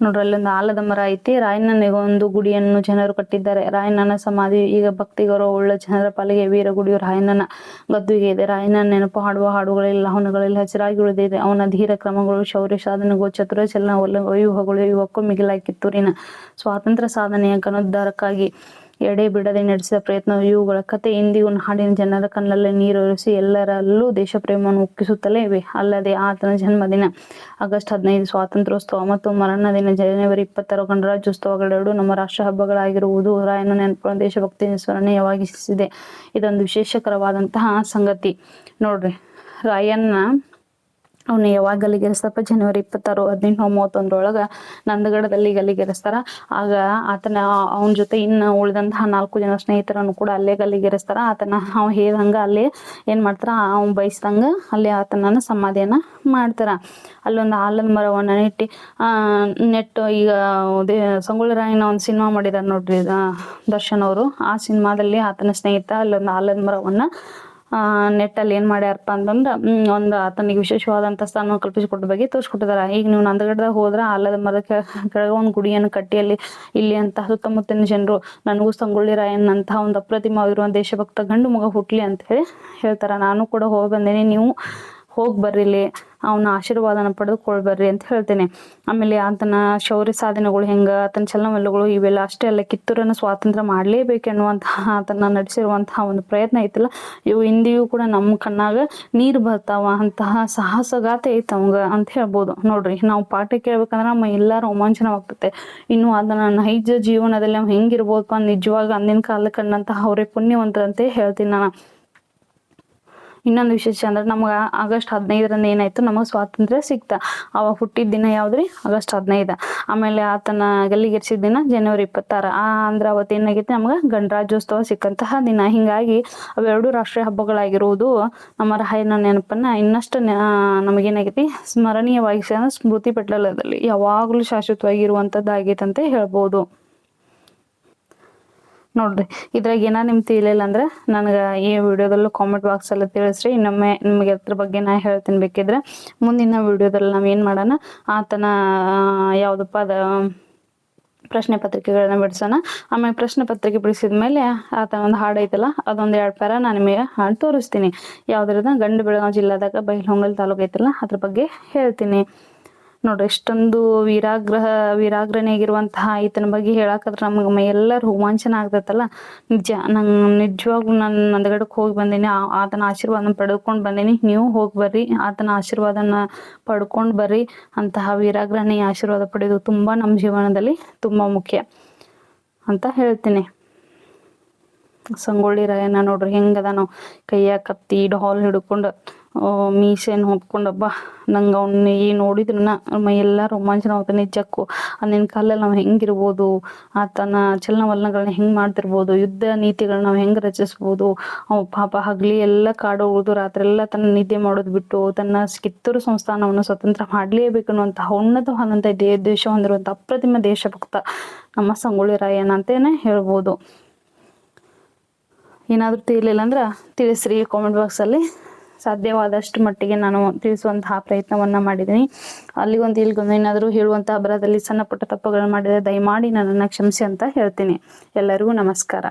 ನೋಡ್ರಿ, ಅಲ್ಲೊಂದು ಆಲದ ಮರ ಐತಿ. ರಾಯಣ್ಣನಿಗೆ ಒಂದು ಗುಡಿಯನ್ನು ಜನರು ಕಟ್ಟಿದ್ದಾರೆ. ರಾಯಣ್ಣನ ಸಮಾಧಿ, ಈಗ ಭಕ್ತಿ ಗೌರವ ಉಳ್ಳ ಜನರ ಪಾಲಿಗೆ ವೀರ ಗುಡಿಯು ರಾಯಣ್ಣನ ಗದ್ದುಗೆ ಇದೆ. ರಾಯಣ್ಣನ ನೆನಪು ಹಾಡುವ ಹಾಡುಗಳೆಲ್ಲ ಅವನುಗಳಲ್ಲಿ ಹಸಿರಾಗಿ ಉಳಿದಿದೆ. ಅವನ ಧೀರ ಕ್ರಮಗಳು, ಶೌರ್ಯ ಸಾಧನೆಗಳು ಚತುರ ಚಲನ ವೈಭವಗಳು ಇವಕ್ಕೂ ಮಿಗಿಲಾಗಿ ಕಿತ್ತೂರಿನ ಸ್ವಾತಂತ್ರ್ಯ ಸಾಧನೆಯ ಕನೋದ್ಧಾರಕ್ಕಾಗಿ ಎಡೆ ಬಿಡದೆ ನಡೆಸಿದ ಪ್ರಯತ್ನ ಇವುಗಳ ಕತೆ ಇಂದಿಗೂ ನಾಡಿನ ಜನರ ಕಣ್ಣಲ್ಲೇ ನೀರೊರೆಸಿ ಎಲ್ಲರಲ್ಲೂ ದೇಶಪ್ರೇಮವನ್ನು ಉಕ್ಕಿಸುತ್ತಲೇ ಇವೆ. ಅಲ್ಲದೆ ಆತನ ಜನ್ಮದಿನ, ಆಗಸ್ಟ್ ಹದಿನೈದು ಸ್ವಾತಂತ್ರ್ಯೋತ್ಸವ ಮತ್ತು ಮರಣ ದಿನ, ಜನವರಿ ಇಪ್ಪತ್ತರ ಗಣರಾಜ್ಯೋತ್ಸವಗಳೆರಡು ನಮ್ಮ ರಾಷ್ಟ್ರ ಹಬ್ಬಗಳಾಗಿರುವುದು ರಾಯನ ನೆನಪು ದೇಶಭಕ್ತಿ ಸ್ಮರಣೀಯವಾಗಿಸಿದೆ ಇದೊಂದು ವಿಶೇಷಕರವಾದಂತಹ ಸಂಗತಿ. ನೋಡ್ರಿ, ರಾಯಣ್ಣ ಅವನು ಯಾವಾಗ ಗಲ್ಲಿಗೇರಿಸ್ತಪ್ಪ ಜನವರಿ ಇಪ್ಪತ್ತಾರು, ಹದಿನೆಂಟು, ಮೂವತ್ತೊಂದ್ರೊಳಗ ನಂದಗಡದಲ್ಲಿ ಗಲ್ಲಿಗೇರಿಸ್ತಾರ ಆಗ ಆತನ, ಅವನ ಜೊತೆ ಇನ್ನು ಉಳಿದಂತಹ ನಾಲ್ಕು ಜನ ಸ್ನೇಹಿತರನ್ನು ಕೂಡ ಅಲ್ಲೇ ಗಲ್ಲಿಗೇರಿಸ್ತಾರ ಆತನ, ಅವ ಹೇಳ್ದಂಗ ಅಲ್ಲೇ ಏನ್ ಮಾಡ್ತಾರ? ಅವ್ನು ಬಯಸ್ದಂಗ ಅಲ್ಲಿ ಆತನನ್ನ ಸಮಾಧಿಯನ್ನ ಮಾಡ್ತಾರ. ಅಲ್ಲೊಂದು ಆಲದ ಮರವನ್ನ ನೆಟ್ಟಿ ನೆಟ್ಟು ಈಗ ದೇ ರಾಯನ ಒಂದು ಸಿನಿಮಾ ಮಾಡಿದಾರೆ ನೋಡ್ರಿ ದರ್ಶನ್ ಅವರು. ಆ ಸಿನಿಮಾದಲ್ಲಿ ಆತನ ಸ್ನೇಹಿತ ಅಲ್ಲೊಂದು ಆಲದ ಮರವನ್ನ ನೆಟ್ಟಲ್ಲಿ ಏನು ಮಾಡ್ಯಾರಪ್ಪ ಅಂತಂದ್ರೆ ಒಂದು ಆತನಿಗೆ ವಿಶೇಷವಾದಂತ ಸ್ಥಾನ ಕಲ್ಪಿಸಿಕೊಟ್ಟ ಬಗ್ಗೆ ತೋರಿಸ್ಕೊಟ್ಟಿದ್ದಾರೆ ಈಗ ನೀವು ನಂದಗಡದಾಗ ಹೋದ್ರೆ ಆಲದ ಮರದ ಕೆಳಗೆ ಒಂದು ಗುಡಿಯನ್ನು ಕಟ್ಟಿ ಅಲ್ಲಿ, ಇಲ್ಲಿ ಅಂತ ಸುತ್ತಮುತ್ತಲಿನ ಜನರು, ನನಗೂ ಸಂಗೊಳ್ಳಿ ರಾಯನ್ ಅಂತ ಒಂದು ಅಪ್ರತಿಮವಾಗಿರುವ ದೇಶಭಕ್ತ ಗಂಡು ಮಗ ಹುಟ್ಲಿ ಅಂತ ಹೇಳಿ ಹೇಳ್ತಾರ. ನಾನು ಕೂಡ ಹೋಗಿ ಬಂದೇನೆ. ನೀವು ಹೋಗಿ ಬರ್ರಿಲಿ ಅವನ ಆಶೀರ್ವಾದನ ಪಡೆದುಕೊಳ್ಬರ್ರಿ ಅಂತ ಹೇಳ್ತೇನೆ. ಆಮೇಲೆ ಆತನ ಶೌರ್ಯ ಸಾಧನೆಗಳು ಹೆಂಗೆ, ಆತನ ಚಲನವಲ್ಲಗಳು ಇವೆಲ್ಲ ಅಷ್ಟೇ ಅಲ್ಲ, ಕಿತ್ತೂರನ್ನು ಸ್ವಾತಂತ್ರ್ಯ ಮಾಡಲೇಬೇಕೆನ್ನುವಂತಹ ಆತನ ನಡೆಸಿರುವಂತಹ ಒಂದು ಪ್ರಯತ್ನ ಐತಲ್ಲ, ಇವು ಇಂದಿಯೂ ಕೂಡ ನಮ್ಮ ಕಣ್ಣಾಗ ನೀರು ಬರ್ತಾವ, ಅಂತಹ ಸಾಹಸಗಾತೆ ಐತೆ ಅವಂಗ ಅಂತ ಹೇಳ್ಬೋದು. ನೋಡ್ರಿ, ನಾವು ಪಾಠ ಕೇಳ್ಬೇಕಂದ್ರೆ ನಮ್ಮ ಎಲ್ಲ ರೋಮಾಂಚನವಾಗ್ತದೆ ಇನ್ನು ಅದನ್ನ ನೈಜ ಜೀವನದಲ್ಲಿ ನಾವು ಹೆಂಗಿರ್ಬೋದಪ್ಪ ನಿಜವಾಗ ಅಂದಿನ ಕಾಲ ಕಂಡಂತಹ ಅವರೇ ಪುಣ್ಯವಂತರಂತೆ ಹೇಳ್ತೀನಿ ನಾನು. ಇನ್ನೊಂದು ವಿಶೇಷ ಅಂದ್ರೆ ನಮ್ಗೆ ಆಗಸ್ಟ್ ಹದಿನೈದರಿಂದ ಏನಾಯ್ತು, ನಮಗೆ ಸ್ವಾತಂತ್ರ್ಯ ಸಿಕ್ತ. ಅವಾಗ ಹುಟ್ಟಿದ ದಿನ ಯಾವ್ದ್ರಿ ಆಗಸ್ಟ್ ಹದಿನೈದು. ಆಮೇಲೆ ಆತನ ಗಲ್ಲಿಗೆರ್ಸಿದ ದಿನ ಜನವರಿ ಇಪ್ಪತ್ತಾರ. ಆ ಅಂದ್ರೆ ಅವತ್ತು ಏನಾಗೈತಿ ನಮ್ಗೆ? ಗಣರಾಜ್ಯೋತ್ಸವ ಸಿಕ್ಕಂತಹ ದಿನ. ಹಿಂಗಾಗಿ ಅವೆರಡು ರಾಷ್ಟ್ರೀಯ ಹಬ್ಬಗಳಾಗಿರುವುದು ನಮ್ಮ ರಾಯನ ನೆನಪನ್ನ ಇನ್ನಷ್ಟು ನಮಗೇನಾಗೈತಿ? ಸ್ಮರಣೀಯವಾಗಿ ಸ್ಮೃತಿ ಪಟ್ಟಲದಲ್ಲಿ ಯಾವಾಗಲೂ ಶಾಶ್ವತವಾಗಿ ಇರುವಂಥದ್ದಾಗೈತೆ ಅಂತ ಹೇಳ್ಬೋದು. ನೋಡ್ರಿ. ಇದ್ರಾಗ ಏನ ನಿಮ್ಗೆ ತಿಳಿಲಿಲ್ಲ ಅಂದ್ರೆ ನನಗೆ ಈ ವಿಡಿಯೋದಲ್ಲೂ ಕಾಮೆಂಟ್ ಬಾಕ್ಸ್ ಅಲ್ಲಿ ತಿಳಿಸ್ರಿ. ಇನ್ನೊಮ್ಮೆ ನಿಮಗೆ ಅದ್ರ ಬಗ್ಗೆ ನಾ ಹೇಳ್ತೀನಿ ಬೇಕಿದ್ರೆ. ಮುಂದಿನ ವಿಡಿಯೋದಲ್ಲಿ ನಾವು ಏನು ಮಾಡೋಣ? ಆತನ ಯಾವುದಪ್ಪ ಅದ, ಪ್ರಶ್ನೆ ಪತ್ರಿಕೆಗಳನ್ನ ಬಿಡಿಸೋಣ. ಆಮೇಲೆ ಪ್ರಶ್ನೆ ಪತ್ರಿಕೆ ಬಿಡಿಸಿದ ಮೇಲೆ ಆತ ಒಂದು ಹಾಡು ಐತಲ್ಲ, ಅದೊಂದು ಎರಡು ಪ್ಯಾರ ನಾನು ನಿಮಗೆ ಹಾಡು ತೋರಿಸ್ತೀನಿ. ಯಾವ್ದ್ರದ ಗಂಡು ಬೆಳಗಾವಿ ಜಿಲ್ಲಾದಾಗ ಬೈಲಹೊಂಗಲ್ ತಾಲೂಕು ಐತಲ್ಲ, ಅದ್ರ ಬಗ್ಗೆ ಹೇಳ್ತೀನಿ. ನೋಡ್ರಿ ಎಷ್ಟೊಂದು ವೀರಾಗ್ರಹ ವೀರಾಗ್ರನೆಯಾಗಿರುವಂತಹ ಈತನ ಬಗ್ಗೆ ಹೇಳಾಕಂದ್ರೆ ನಮ್ಗೆ ಮೈ ಎಲ್ಲ ರೋಮಾಂಚನ ಆಗ್ತೈತಲ್ಲ. ನಿಜ, ನಂಗೆ ನಿಜವಾಗ್ಲೂ ನಾನು ನಂದಗಡಕ್ಕೆ ಹೋಗಿ ಬಂದೀನಿ ಆತನ ಆಶೀರ್ವಾದನ ಪಡ್ಕೊಂಡು ಬಂದೀನಿ. ನೀವು ಹೋಗಿ ಬರ್ರಿ, ಆತನ ಆಶೀರ್ವಾದನ ಪಡ್ಕೊಂಡು ಬರ್ರಿ. ಅಂತಹ ವೀರಾಗ್ರಹಣೆಯ ಆಶೀರ್ವಾದ ಪಡೆಯೋದು ತುಂಬ ನಮ್ಮ ಜೀವನದಲ್ಲಿ ತುಂಬ ಮುಖ್ಯ ಅಂತ ಹೇಳ್ತೀನಿ. ಸಂಗೊಳ್ಳಿ ರಾಯಣ್ಣ ನೋಡ್ರಿ, ಹೆಂಗದ ನಾವು ಕೈಯಾಗ ಕತ್ತಿ, ಡಾಲ್ ಹಿಡ್ಕೊಂಡು ಮೀಸೆನ ಹೊತ್ಕೊಂಡಬ್ಬ? ನಂಗೆ ಅವ್ನ ಈ ನೋಡಿದ್ರನ್ನ ಮೈ ಎಲ್ಲ ರೋಮಾಂಚನ ಆಗುತ್ತೆ ನಿಜಕ್ಕೂ ಅಂದಿನ ಕಾಲದಲ್ಲಿ ನಾವು ಹೆಂಗಿರ್ಬೋದು? ಆತನ ಚಲನವಲನಗಳನ್ನ ಹೆಂಗೆ ಮಾಡ್ತಿರ್ಬೋದು? ಯುದ್ಧ ನೀತಿಗಳನ್ನ ನಾವು ಹೆಂಗೆ ರಚಿಸ್ಬೋದು? ಅವ ಪಾಪ ಹಗಲಿ ಎಲ್ಲ ಕಾಡು ರಾತ್ರಿ ಎಲ್ಲ ತನ್ನ ನಿದ್ದೆ ಮಾಡೋದು ಬಿಟ್ಟು ತನ್ನ ಕಿತ್ತೂರು ಸಂಸ್ಥಾನವನ್ನು ಸ್ವತಂತ್ರ ಮಾಡಲೇಬೇಕು ಅನ್ನುವಂತಹ ಉನ್ನತವಾದಂಥ ದೇಶ ಹೊಂದಿರುವಂಥ ಅಪ್ರತಿಮ ದೇಶಭಕ್ತ ನಮ್ಮ ಸಂಗೊಳ್ಳಿ ರಾಯಣ್ಣ ಅಂತೇನೆ ಹೇಳ್ಬೋದು. ಏನಾದರೂ ತಿಳಿಲಿಲ್ಲ ಅಂದ್ರೆ ತಿಳಿಸ್ರಿ ಕಾಮೆಂಟ್ ಬಾಕ್ಸಲ್ಲಿ ಸಾಧ್ಯವಾದಷ್ಟು ಮಟ್ಟಿಗೆ ನಾನು ತಿಳಿಸುವಂತಹ ಪ್ರಯತ್ನವನ್ನ ಮಾಡಿದ್ದೀನಿ. ಅಲ್ಲಿಗೊಂದು ಇಲ್ಲಿಗೊಂದು ಏನಾದರೂ ಹೇಳುವಂತಹ ಬರದಲ್ಲಿ ಸಣ್ಣ ಪುಟ್ಟ ತಪ್ಪುಗಳನ್ನು ಮಾಡಿದರೆ ದಯಮಾಡಿ ನನ್ನನ್ನು ಕ್ಷಮಿಸಿ ಅಂತ ಹೇಳ್ತೀನಿ. ಎಲ್ಲರಿಗೂ ನಮಸ್ಕಾರ.